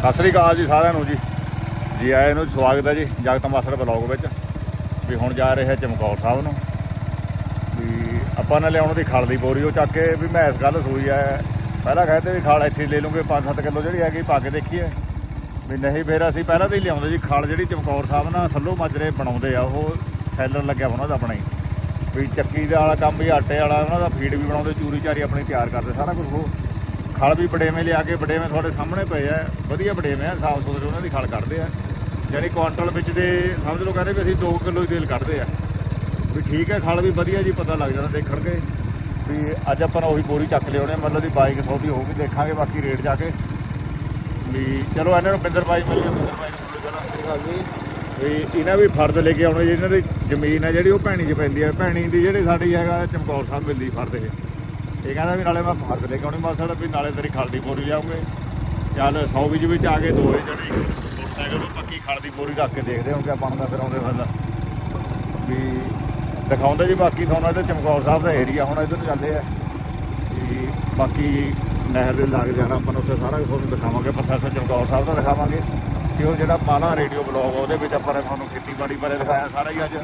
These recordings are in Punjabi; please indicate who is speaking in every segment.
Speaker 1: ਸਤਿ ਸ੍ਰੀ ਅਕਾਲ ਜੀ ਸਾਰਿਆਂ ਨੂੰ ਜੀ। ਜੀ ਆਇਆਂ ਨੂੰ ਸਵਾਗਤ ਹੈ ਜੀ, ਜਗਤ ਮਾਸੜ ਬਲੌਗ ਵਿੱਚ। ਵੀ ਹੁਣ ਜਾ ਰਹੇ ਹਾਂ ਚਮਕੌਰ ਸਾਹਿਬ ਨੂੰ। ਵੀ ਆਪਾਂ ਨੇ ਲਿਆਉਣ ਦੀ ਖਲ ਦੀ ਬੋਰੀ ਉਹ ਚੱਕ ਕੇ ਵੀ ਮੈਂ ਇਸ ਗੱਲ ਸੂਈ ਹੈ ਪਹਿਲਾਂ ਕਹਿੰਦੇ ਵੀ ਖਲ ਇੱਥੇ ਲੈ ਲੂੰਗੇ 5-7 ਕਿਲੋ ਜਿਹੜੀ ਹੈਗੀ ਪਾ ਕੇ ਦੇਖੀਏ। ਵੀ ਨਹੀਂ ਫਿਰ ਅਸੀਂ ਪਹਿਲਾਂ ਤਾਂ ਹੀ ਲਿਆਉਂਦੇ ਜੀ, ਖਲ ਜਿਹੜੀ ਚਮਕੌਰ ਸਾਹਿਬ ਨਾਲ ਸੱਲੋ ਮਾਜਰੇ ਬਣਾਉਂਦੇ ਆ, ਉਹ ਸੈਲਰ ਲੱਗਿਆ ਉਹਨਾਂ ਦਾ ਆਪਣਾ ਹੀ। ਵੀ ਚੱਕੀ ਦਾ ਵਾਲਾ ਕੰਮ ਵੀ ਆਟੇ ਵਾਲਾ, ਉਹਨਾਂ ਦਾ ਫੀਡ ਵੀ ਬਣਾਉਂਦੇ ਚੂਰੀ ਚਾਰੀ ਆਪਣੀ ਤਿਆਰ ਕਰਦੇ, ਸਾਰਾ ਕੁਝ ਉਹ। ਖਲ ਵੀ ਬੜੇਵੇਂ ਲਿਆ ਕੇ ਬੜੇਵੇਂ ਤੁਹਾਡੇ ਸਾਹਮਣੇ ਪਏ ਆ। ਵਧੀਆ ਬੜੇਵੇਂ ਆ, ਸਾਫ਼ ਸੁਥਰੇ ਉਹਨਾਂ ਦੀ ਖਲ ਕੱਢਦੇ ਆ। ਯਾਨੀ ਕੁਆਂਟਲ ਵਿੱਚ ਦੇ ਸਮਝ ਲਓ ਕਹਿੰਦੇ ਵੀ ਅਸੀਂ 2 ਕਿਲੋ ਹੀ ਤੇਲ ਕੱਢਦੇ ਆ। ਵੀ ਠੀਕ ਹੈ ਖਲ ਵੀ ਵਧੀਆ ਜੀ, ਪਤਾ ਲੱਗ ਜਾਣਾ ਦੇਖਣਗੇ। ਵੀ ਅੱਜ ਆਪਾਂ ਉਹੀ ਬੋਰੀ ਚੱਕ ਲਿਆਉਣੇ ਮਤਲਬ ਦੀ 2200 ਦੀ ਹੋਊਗੀ, ਦੇਖਾਂਗੇ ਬਾਕੀ ਰੇਟ ਜਾ ਕੇ। ਵੀ ਚਲੋ ਇਹਨਾਂ ਨੂੰ ਬਿੰਦਰ ਬਾਈ ਮਿਲ ਗਿਆ, ਬਿੰਦਰ ਬਾਈ ਨੂੰ ਮਿਲ ਜਾਣਾ ਵੀ ਇਹਨਾਂ ਵੀ ਫਰਦ ਲੈ ਕੇ ਆਉਣੇ ਜੀ, ਇਹਨਾਂ ਦੀ ਜ਼ਮੀਨ ਹੈ ਜਿਹੜੀ ਉਹ ਭੈਣੀ 'ਚ ਪੈਂਦੀ ਹੈ ਭੈਣੀ ਦੀ ਜਿਹੜੀ ਸਾਡੀ ਹੈਗਾ, ਚਮਕੌਰ ਸਾਹਿਬ ਮਿਲਦੀ ਫਰਦ ਇਹ। ਇਹ ਕਹਿੰਦਾ ਵੀ ਨਾਲੇ ਮੈਂ ਫਰਦ ਲੈ ਕੇ ਆਉਣੀ ਮਾਸੜ ਵੀ ਨਾਲੇ ਤੇਰੀ ਖਲਦੀ ਦੀ ਬੋਰੀ ਲਿਆਉਂਗੇ। ਚੱਲ 100 ਵਿੱਚ ਵਿੱਚ ਆ ਗਏ ਦੋਏ ਜਣੇ। ਮੋਟਰਸਾਈਕਲ ਨੂੰ ਪੱਕੀ ਖਲਦੀ ਦੀ ਰੱਖ ਕੇ ਦੇਖਦੇ ਹਾਂ ਕਿ ਬਣਦਾ, ਫਿਰ ਆਉਂਦੇ ਫਿਰਦਾ ਵੀ ਦਿਖਾਉਂਦੇ ਜੀ ਬਾਕੀ ਤੁਹਾਨੂੰ ਇਹਦੇ ਚਮਕੌਰ ਸਾਹਿਬ ਦਾ ਏਰੀਆ ਹੁਣ ਇਧਰ ਨੂੰ ਜਾਂਦੇ ਆ। ਵੀ ਬਾਕੀ ਨਹਿਰ ਦੇ ਲੱਗ ਜਾਣਾ, ਆਪਾਂ ਨੂੰ ਉੱਥੇ ਸਾਰਾ ਕੁਝ ਤੁਹਾਨੂੰ ਦਿਖਾਵਾਂਗੇ, ਪ੍ਰੋਫੈਸਰ ਚਮਕੌਰ ਸਾਹਿਬ ਦਾ ਦਿਖਾਵਾਂਗੇ। ਕਿ ਉਹ ਜਿਹੜਾ ਮਾਲਾ ਰੇਡੀਓ ਬਲੌਗ ਉਹਦੇ ਵਿੱਚ ਆਪਾਂ ਨੇ ਤੁਹਾਨੂੰ ਖੇਤੀਬਾੜੀ ਬਾਰੇ ਦਿਖਾਇਆ, ਸਾਰਾ ਹੀ ਅੱਜ।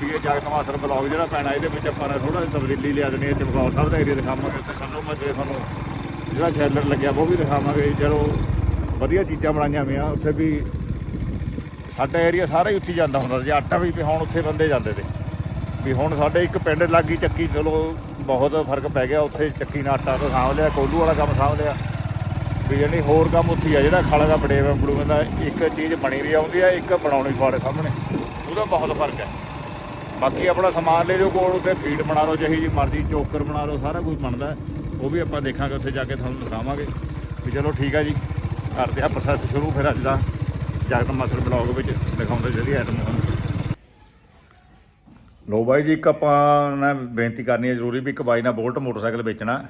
Speaker 1: ਵੀ ਇਹ ਜਗਤ ਬਲੌਗ ਜਿਹੜਾ ਪੈਣਾ, ਇਹਦੇ ਵਿੱਚ ਆਪਾਂ ਨੇ ਥੋੜਾ ਜਿਹਾ ਤਬਦੀਲੀ ਲਿਆ ਦੇਣੀ ਹੈ ਚਮਕੌਰ ਸਾਹਿਬ ਦਾ ਏਰੀਆ ਦਿਖਾਵਾਂਗੇ ਉੱਥੇ ਸੰਦੋ ਮੱਜੇ ਸਾਨੂੰ ਜਿਹੜਾ ਸ਼ੈਲਰ ਲੱਗਿਆ, ਉਹ ਵੀ ਦਿਖਾਵਾਂਗੇ। ਚਲੋ, ਵਧੀਆ ਚੀਜ਼ਾਂ ਬਣਾਈਆਂ ਹੋਈਆਂ, ਉੱਥੇ ਵੀ ਸਾਡਾ ਏਰੀਆ ਸਾਰਾ ਹੀ ਉੱਥੇ ਹੀ ਜਾਂਦਾ ਹੁੰਦਾ ਜੇ ਆਟਾ ਵੀ ਹੁਣ ਉੱਥੇ ਬੰਦੇ ਜਾਂਦੇ ਤੇ ਵੀ ਹੁਣ ਸਾਡੇ ਇੱਕ ਪਿੰਡ ਲੱਗੀ ਚੱਕੀ, ਚਲੋ ਬਹੁਤ ਫ਼ਰਕ ਪੈ ਗਿਆ, ਉੱਥੇ ਚੱਕੀ ਨਾਲ ਆਟਾ ਤੋਂ ਸਾਂਭ ਲਿਆ, ਕੋਲੂ ਵਾਲਾ ਕੰਮ ਸਾਂਭ ਲਿਆ। ਵੀ ਜਾਨੀ ਹੋਰ ਕੰਮ ਉੱਥੇ ਆ, ਜਿਹੜਾ ਖਾਲਾ ਦਾ ਬੜੇ ਬੜੂਵੇਂ ਦਾ ਇੱਕ ਚੀਜ਼ ਬਣੀ ਵੀ ਆਉਂਦੀ ਆ, ਇੱਕ ਬਣਾਉਣੀ ਤੁਹਾਡੇ ਸਾਹਮਣੇ, ਉਹਦਾ ਬਹੁਤ ਫ਼ਰਕ ਹੈ। ਬਾਕੀ ਆਪਣਾ ਸਮਾਨ ਲੈ ਜਾਓ ਕੋਲ, ਉੱਥੇ ਫੀਡ ਬਣਾ ਲਓ, ਜਿਹੀ ਜੀ ਮਰਜ਼ੀ ਚੋਕਰ ਬਣਾ ਲਓ, ਸਾਰਾ ਕੁਝ ਬਣਦਾ ਉਹ ਵੀ ਆਪਾਂ ਦੇਖਾਂਗੇ, ਉੱਥੇ ਜਾ ਕੇ ਤੁਹਾਨੂੰ ਦਿਖਾਵਾਂਗੇ। ਵੀ ਚਲੋ ਠੀਕ ਆ ਜੀ। ਕਰਦੇ ਆ ਪ੍ਰੋਸੈਸ ਸ਼ੁਰੂ, ਫਿਰ ਅੱਜ ਦਾ ਜਗਤ ਮਾਸਟਰ ਬਲੌਗ ਵਿੱਚ ਦਿਖਾਉਂਦੇ ਜਿਹੜੀ ਆਈਟਮ ਤੁਹਾਨੂੰ ਲੋ ਬਾਈ ਜੀ, ਇੱਕ ਆਪਾਂ ਨੇ ਬੇਨਤੀ ਕਰਨੀ ਹੈ ਜ਼ਰੂਰੀ ਵੀ ਇੱਕ ਬਾਈ ਨਾਲ ਬੋਲਟ ਮੋਟਰਸਾਈਕਲ ਵੇਚਣਾ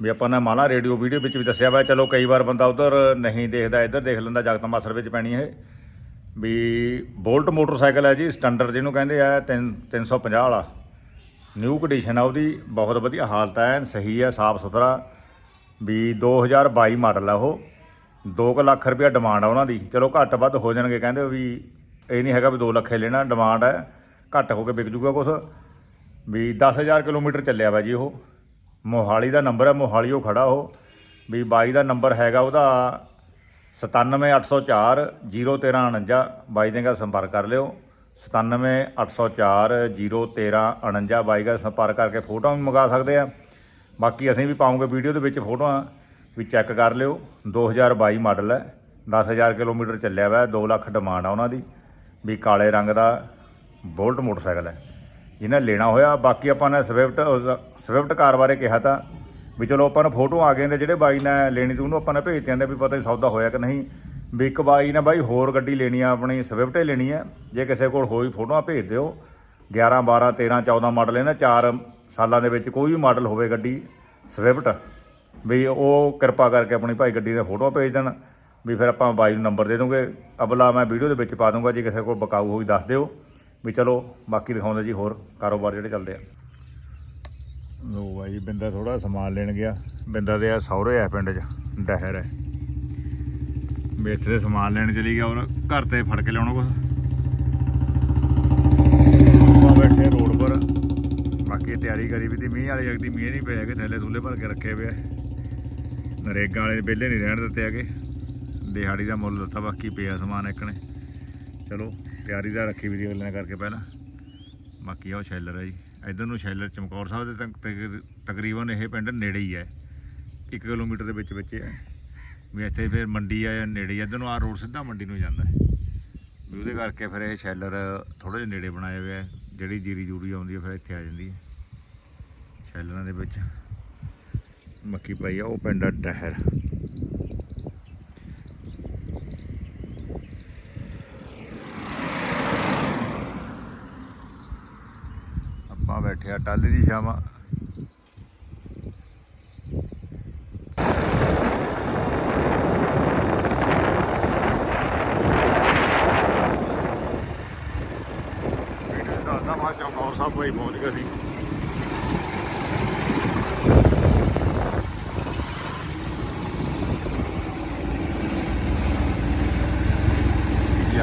Speaker 1: ਵੀ ਆਪਾਂ ਨੇ ਮਾਲਾ ਰੇਡੀਓ ਵੀਡੀਓ ਵਿੱਚ ਵੀ ਦੱਸਿਆ ਵਾ, ਚਲੋ ਕਈ ਵਾਰ ਬੰਦਾ ਉਧਰ ਨਹੀਂ ਦੇਖਦਾ, ਇੱਧਰ ਦੇਖ ਲੈਂਦਾ ਜਗਤ ਮਾਸਰ ਵਿੱਚ ਪੈਣੀ ਇਹ। ਵੀ ਬੋਲਟ ਮੋਟਰਸਾਈਕਲ ਹੈ ਜੀ, ਸਟੈਂਡਰਡ ਜਿਹਨੂੰ ਕਹਿੰਦੇ ਆ 350 ਵਾਲਾ। ਨਿਊ ਕੰਡੀਸ਼ਨ ਆ ਉਹਦੀ, ਬਹੁਤ ਵਧੀਆ ਹਾਲਤ ਹੈ, ਸਹੀ ਹੈ, ਸਾਫ਼ ਸੁਥਰਾ। ਵੀ 2022 ਮਾਡਲ ਆ ਉਹ। 2 ਲੱਖ ਰੁਪਇਆ ਡਿਮਾਂਡ ਆ ਉਹਨਾਂ ਦੀ। ਚਲੋ ਘੱਟ ਵੱਧ ਹੋ ਜਾਣਗੇ, ਕਹਿੰਦੇ ਵੀ ਇਹ ਨਹੀਂ ਹੈਗਾ ਵੀ 2 ਲੱਖੇ ਲੈਣਾ ਡਿਮਾਂਡ ਹੈ। ਘੱਟ ਹੋ ਕੇ ਵਿਕ ਜੂਗਾ ਕੁਛ। ਵੀ 10000 ਕਿਲੋਮੀਟਰ ਚੱਲਿਆ ਵਾ ਜੀ ਉਹ। ਮੋਹਾਲੀ ਦਾ ਨੰਬਰ ਹੈ ਮੋਹਾਲੀ ਉਹ ਖੜਾ ਉਹ। ਵੀ ਬਾਈ ਦਾ ਨੰਬਰ ਹੈਗਾ ਉਹਦਾ 97804 01349 ਬਾਈ ਦੇ ਨਾਲ ਸੰਪਰਕ ਕਰ ਲਿਓ। 97804 01349 ਬਾਈ ਦਾ ਸੰਪਰਕ ਕਰਕੇ ਫੋਟੋਆਂ ਵੀ ਮੰਗਾ ਸਕਦੇ ਆ। ਬਾਕੀ ਅਸੀਂ ਵੀ ਪਾਉਂਗੇ ਵੀਡੀਓ ਦੇ ਵਿੱਚ ਫੋਟੋਆਂ, ਵੀ ਚੈੱਕ ਕਰ ਲਿਓ। 2022 ਮਾਡਲ ਹੈ। 10000 ਕਿਲੋਮੀਟਰ ਚੱਲਿਆ ਵਾ 2 ਲੱਖ ਡਿਮਾਂਡ ਆ ਉਹਨਾਂ ਦੀ, ਵੀ ਕਾਲੇ ਰੰਗ ਦਾ ਬੋਲਟ ਮੋਟਰਸਾਈਕਲ ਹੈ। ਜਿਹਨੇ ਲੈਣਾ ਹੋਇਆ, ਬਾਕੀ ਆਪਾਂ ਨੇ ਸਵਿਫਟ ਸਵਿਫਟ ਕਾਰ ਬਾਰੇ ਕਿਹਾ ਤਾਂ ਵੀ ਚਲੋ ਆਪਾਂ ਨੂੰ ਫੋਟੋ ਆ ਗਏ ਨੇ ਜਿਹੜੇ ਬਾਈ ਨੇ ਲੈਣੀ ਤੇ ਉਹਨੂੰ ਆਪਾਂ ਨੇ ਭੇਜ ਦਿੰਦੇ ਵੀ ਪਤਾ ਨਹੀਂ ਸੌਦਾ ਹੋਇਆ ਕਿ ਨਹੀਂ। ਵੀ ਇੱਕ ਬਾਈ ਨੇ ਬਾਈ ਹੋਰ ਗੱਡੀ ਲੈਣੀ ਆ, ਆਪਣੀ ਸਵਿਫਟ ਹੀ ਲੈਣੀ ਹੈ ਜੇ ਕਿਸੇ ਕੋਲ ਹੋਈ ਫੋਟੋਆਂ ਭੇਜ ਦਿਓ। 11 12 13 14 ਮਾਡਲ ਇਹਨਾਂ ਚਾਰ ਸਾਲਾਂ ਦੇ ਵਿੱਚ ਕੋਈ ਵੀ ਮਾਡਲ ਹੋਵੇ ਗੱਡੀ ਸਵਿਫਟ, ਵੀ ਉਹ ਕਿਰਪਾ ਕਰਕੇ ਆਪਣੀ ਭਾਈ ਗੱਡੀ ਦੀਆਂ ਫੋਟੋਆਂ ਭੇਜ ਦੇਣ। ਵੀ ਫਿਰ ਆਪਾਂ ਬਾਈ ਨੂੰ ਨੰਬਰ ਦੇ ਦੂੰਗੇ। ਅਬਲਾ ਮੈਂ ਵੀਡੀਓ ਦੇ ਵਿੱਚ ਪਾ ਦੂੰਗਾ, ਜੇ ਕਿਸੇ ਕੋਲ ਬਕਾਊ ਹੋਈ ਦੱਸ ਦਿਓ। ਵੀ ਚਲੋ, ਬਾਕੀ ਦਿਖਾਉਂਦੇ ਜੀ ਹੋਰ ਕਾਰੋਬਾਰ ਜਿਹੜੇ ਚੱਲਦੇ ਆ। ਲੋ ਬਾਈ, ਬਿੰਦਾ ਥੋੜਾ ਸਮਾਨ ਲੈਣ ਗਿਆ। ਬਿੰਦਾ ਦੇ ਆ ਸਹੁਰੇ ਆ ਪਿੰਡ 'ਚ, ਦਹਿਰ ਹੈ। ਵੀ ਇੱਥੇ ਦੇ ਸਮਾਨ ਲੈਣ ਚਲੀ ਗਿਆ ਔਰ ਘਰ ਤੇ ਫੜ ਕੇ ਲਿਆਉਣਾ ਕੁਛ। ਆਪਾਂ ਬੈਠੇ ਰੋਡ ਪਰ। ਬਾਕੀ ਤਿਆਰੀ ਕਰੀ ਵੀ ਤੀ, ਮੀਂਹ ਵਾਲੀ ਜਗਦੀ ਮੀਂਹ ਨਹੀਂ ਪਿਆ ਕਿ ਥੱਲੇ ਥੁੱਲੇ ਭਰ ਕੇ ਰੱਖੇ ਹੋਏ ਨਰੇਗਾ ਵਾਲੇ ਵਿਹਲੇ ਨਹੀਂ ਰਹਿਣ ਦਿੱਤੇ ਹੈਗੇ। ਦਿਹਾੜੀ ਦਾ ਮੁੱਲ ਦਿੱਤਾ, ਬਾਕੀ ਪਿਆ ਸਮਾਨ ਇੱਕ ਨੇ। ਚਲੋ, ਤਿਆਰੀ ਦਾ ਰੱਖੀ ਵੀ ਵੀਡੀਓ ਗੱਲਾਂ ਕਰਕੇ ਪਹਿਲਾਂ। ਬਾਕੀ ਆ ਉਹ ਸ਼ੈਲਰ ਹੈ ਜੀ। ਇਧਰ ਨੂੰ ਸ਼ੈਲਰ ਚਮਕੌਰ ਸਾਹਿਬ ਦੇ ਤੱਕ ਤਕ- ਤਕਰੀਬਨ ਇਹ ਪਿੰਡ ਨੇੜੇ ਹੀ ਹੈ। 1 ਕਿਲੋਮੀਟਰ ਦੇ ਵਿੱਚ ਵਿੱਚ ਹੈ। ਵੀ ਇੱਥੇ ਫਿਰ ਮੰਡੀ ਆ ਨੇੜੇ ਹੀ, ਇੱਧਰ ਨੂੰ ਆ ਰੋਡ ਸਿੱਧਾ ਮੰਡੀ ਨੂੰ ਜਾਂਦਾ ਹੈ। ਵੀ ਉਹਦੇ ਕਰਕੇ ਫਿਰ ਇਹ ਸ਼ੈਲਰ ਥੋੜੇ ਜਿਹਾ ਨੇੜੇ ਬਣਾਏ ਹੋਏ ਆ ਜਿਹੜੀ ਜੀਰੀ ਜੂਰੀ ਆਉਂਦੀ ਹੈ ਫਿਰ ਇੱਥੇ ਆ ਜਾਂਦੀ ਹੈ। ਸ਼ੈਲਰਾਂ ਦੇ ਵਿੱਚ ਮੱਕੀ ਪਾਈ ਆ ਉਹ ਪਿੰਡ ਆ ਡਹਿਰ ਆਪਾਂ ਬੈਠੇ ਆ ਟਾਲੀ ਦੀ ਛਾਵਾਂ ਵੀਡੀਓ ਸਾਹਿਬ ਕੋਈ ਪਹੁੰਚ ਗਏ ਸੀ।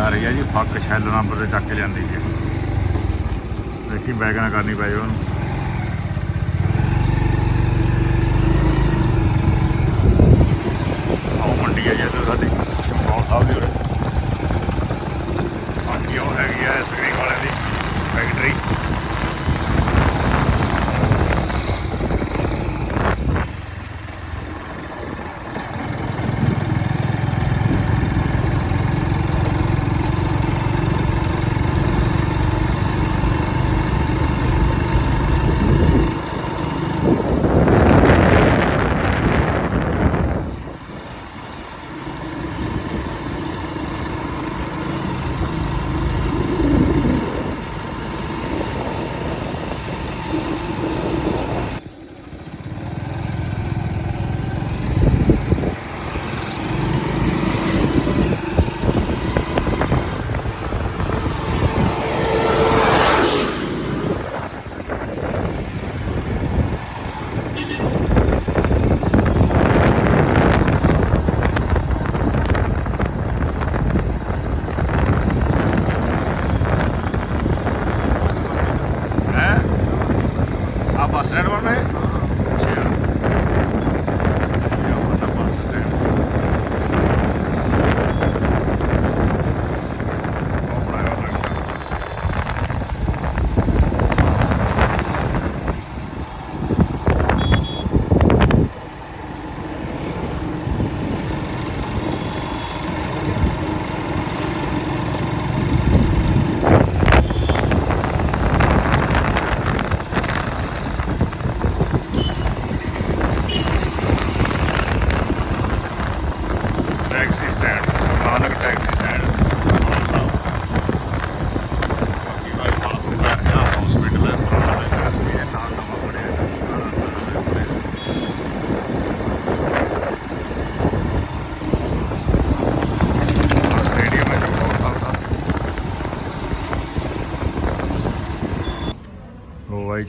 Speaker 1: ਰਹੀ ਹੈ ਜੀ, ਫੱਕ ਛੈਲ ਨੰਬਰ ਤੇ ਚੱਕ ਕੇ ਲਿਆਂਦੀ ਹੈ ਦੇਖੀ ਬੈਗ ਨਾ ਕਰਨੀ ਪਈ ਉਹਨੂੰ। ਆਹ ਮੰਡੀ ਹੈ ਜੀ ਸਾਡੀ। ਬਹੁਤ ਸਾਹਿਬ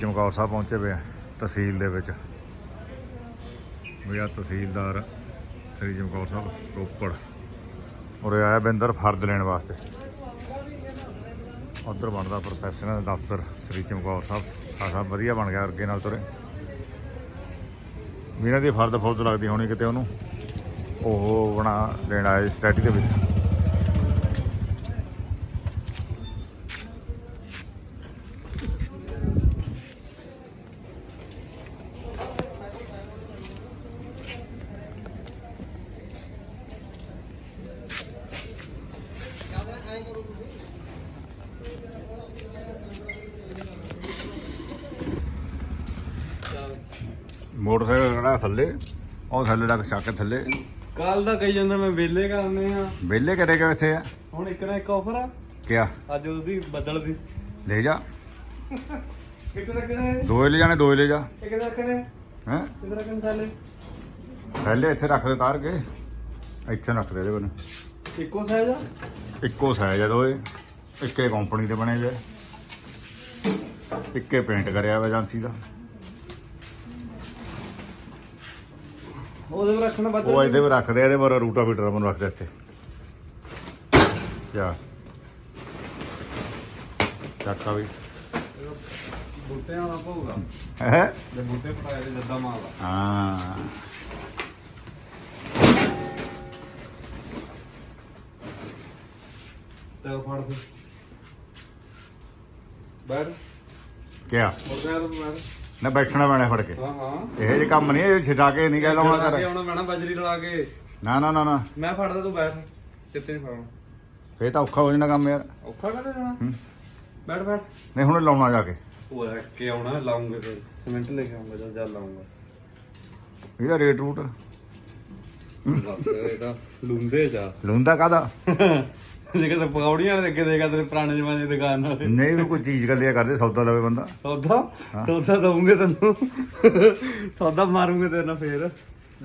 Speaker 1: ਚਮਕੌਰ ਸਾਹਿਬ ਪਹੁੰਚੇ ਪਏ ਆ, ਤਹਿਸੀਲ ਦੇ ਵਿੱਚ। ਵੀ ਆ ਤਹਿਸੀਲਦਾਰ ਸ੍ਰੀ ਚਮਕੌਰ ਸਾਹਿਬ, ਰੋਪੜ। ਉਰੇ ਆਇਆ ਬਿੰਦਰ ਫਰਦ ਲੈਣ ਵਾਸਤੇ। ਉਧਰ ਬਣਦਾ ਪ੍ਰੋਸੈਸ ਇਹਨਾਂ ਦਾ ਦਫ਼ਤਰ, ਸ੍ਰੀ ਚਮਕੌਰ ਸਾਹਿਬ। ਆ ਸਭ ਵਧੀਆ ਬਣ ਗਿਆ ਅੱਗੇ ਨਾਲ ਤੁਰੇ। ਵੀ ਇਹਨਾਂ ਦੀ ਫਰਦ ਫੌਜ ਲੱਗਦੀ ਹੋਣੀ ਕਿਤੇ ਉਹਨੂੰ। ਉਹ ਬਣਾ ਲੈਣ ਆਏ ਸਟੈਟੀ ਦੇ ਵਿੱਚ ਮੋਟਰਸਾਈਕਲ ਖੜਾ ਥੱਲੇ ਉਹ ਥੱਲੇ ਤੱਕ ਚੱਕ ਕੇ ਥੱਲੇ।
Speaker 2: ਕੱਲ ਦਾ ਕਹੀ ਜਾਂਦਾ ਮੈਂ ਵੇਲੇ ਕਰਨੇ ਆ।
Speaker 1: ਵਿਹਲੇ ਕਰੇ ਗਏ ਇੱਥੇ ਆ?
Speaker 2: ਹੁਣ ਇੱਕ ਨਾ ਇੱਕ ਆਫਰ ਆ।
Speaker 1: ਕਿਆ?
Speaker 2: ਅੱਜ ਉਹਦੀ ਬੱਦਲ ਦੀ
Speaker 1: ਲੈ ਜਾ।
Speaker 2: ਇੱਕ ਰੱਖਣੇ
Speaker 1: ਦੋਏ ਲੈ ਜਾਣੇ ਦੋਏ ਲੈ ਜਾ।
Speaker 2: ਇੱਕ ਰੱਖਣੇ
Speaker 1: ਹੈ?
Speaker 2: ਇੱਕ ਰੱਖਣ ਥੱਲੇ?
Speaker 1: ਥੱਲੇ ਇੱਥੇ ਰੱਖ ਦੇ ਤਾਰ ਕੇ। ਇੱਥੇ ਰੱਖ ਦੇ ਇਹਦੇ ਬਨ
Speaker 2: ਇੱਕੋ ਸਾਈਜ਼ ਆ?
Speaker 1: ਇੱਕੋ ਸਾਈਜ਼ ਆ ਦੋਏ। ਇੱਕੇ ਕੰਪਨੀ ਦੇ ਬਣੇ ਗਏ ਇੱਕੇ ਪੇਂਟ ਕਰਿਆ ਵਾ ਏਜੰਸੀ ਦਾ।
Speaker 2: ਉਹਦੇ ਪਰ ਰੱਖਣਾ ਬੱਦਲ
Speaker 1: ਉਹ ਇਹਦੇ ਵੀ ਰੱਖਦੇ ਆ, ਇਹਦੇ ਪਰ ਰੂਟਾ ਫੀਟਰ ਮਨ ਰੱਖਦੇ ਇੱਥੇ। ਕਿਆ ਚੱਕਾ ਵੀ।
Speaker 2: ਬੂਟੇ ਆਣਾ ਪਊਗਾ
Speaker 1: ਹੈ?
Speaker 2: ਜੇ ਬੂਟੇ ਫੜਾਏ ਤੇ ਜੱਦਾ ਮਾਲ ਆ।
Speaker 1: ਹਾਂ।
Speaker 2: ਤੇ ਫੜ ਦੇ ਬੈਠ
Speaker 1: ਕਿਆ?
Speaker 2: ਮੋਟਰ ਬੈਠ
Speaker 1: ਨਾ ਬੈਠਣਾ ਪੈਣਾ ਫੜ ਕੇ।
Speaker 2: ਹਾਂ ਹਾਂ।
Speaker 1: ਇਹ ਜੇ ਕੰਮ ਨਹੀਂ ਇਹ ਛਡਾ ਕੇ ਨਹੀਂ ਕਹਿ ਲਾਉਣਾ ਕਰ
Speaker 2: ਆਉਣਾ ਪੈਣਾ ਬਜਰੀ ਰਲਾ ਕੇ।
Speaker 1: ਨਾ ਨਾ ਨਾ ਨਾ।
Speaker 2: ਮੈਂ ਫੜਦਾ ਤੂੰ ਬੈਠ। ਕਿੱਥੇ ਨਹੀਂ ਫੜਾਉਣਾ।
Speaker 1: ਫੇਰ ਤਾਂ ਔਖਾ ਹੋ ਜਾਣਾ ਕੰਮ ਯਾਰ।
Speaker 2: ਔਖਾ ਕਰ ਜਾਣਾ ਬੈਠ ਬੈਠ।
Speaker 1: ਨਹੀਂ ਹੁਣ ਲਾਉਣਾ ਜਾ ਕੇ।
Speaker 2: ਉਹ ਰੱਖ ਕੇ ਆਉਣਾ ਲਾਉਂਗੇ ਫਿਰ। ਸਿਮੈਂਟ ਲੈ ਕੇ ਆਉਂਗਾ ਜਦ ਜਦ ਲਾਉਂਗਾ।
Speaker 1: ਇਹਦਾ ਰੇਟ ਰੂਟ।
Speaker 2: ਬਸ ਇਹ ਤਾਂ ਲੁੰਦੇ ਜਾ।
Speaker 1: ਲੁੰਦਾ ਕਾਦਾ
Speaker 2: ਜੇ ਕਿਤੇ ਪਕੌੜੀਆਂ ਵਾਲੇ ਅੱਗੇ ਦੇਖਾ ਤੇਰੇ ਪੁਰਾਣੇ ਜ਼ਮਾਨੇ ਦੀ ਦੁਕਾਨ ਵਾਲੇ।
Speaker 1: ਨਹੀਂ ਵੀ ਕੋਈ ਚੀਜ਼ ਗੱਲਿਆ ਕਰਦੇ ਸੌਦਾ ਲਵੇ ਬੰਦਾ।
Speaker 2: ਸੌਦਾ? ਸੌਦਾ ਦਊਂਗੇ ਤੈਨੂੰ। ਸੌਦਾ ਮਾਰੂੰਗੇ ਤੇਰੇ ਨਾਲ ਫੇਰ।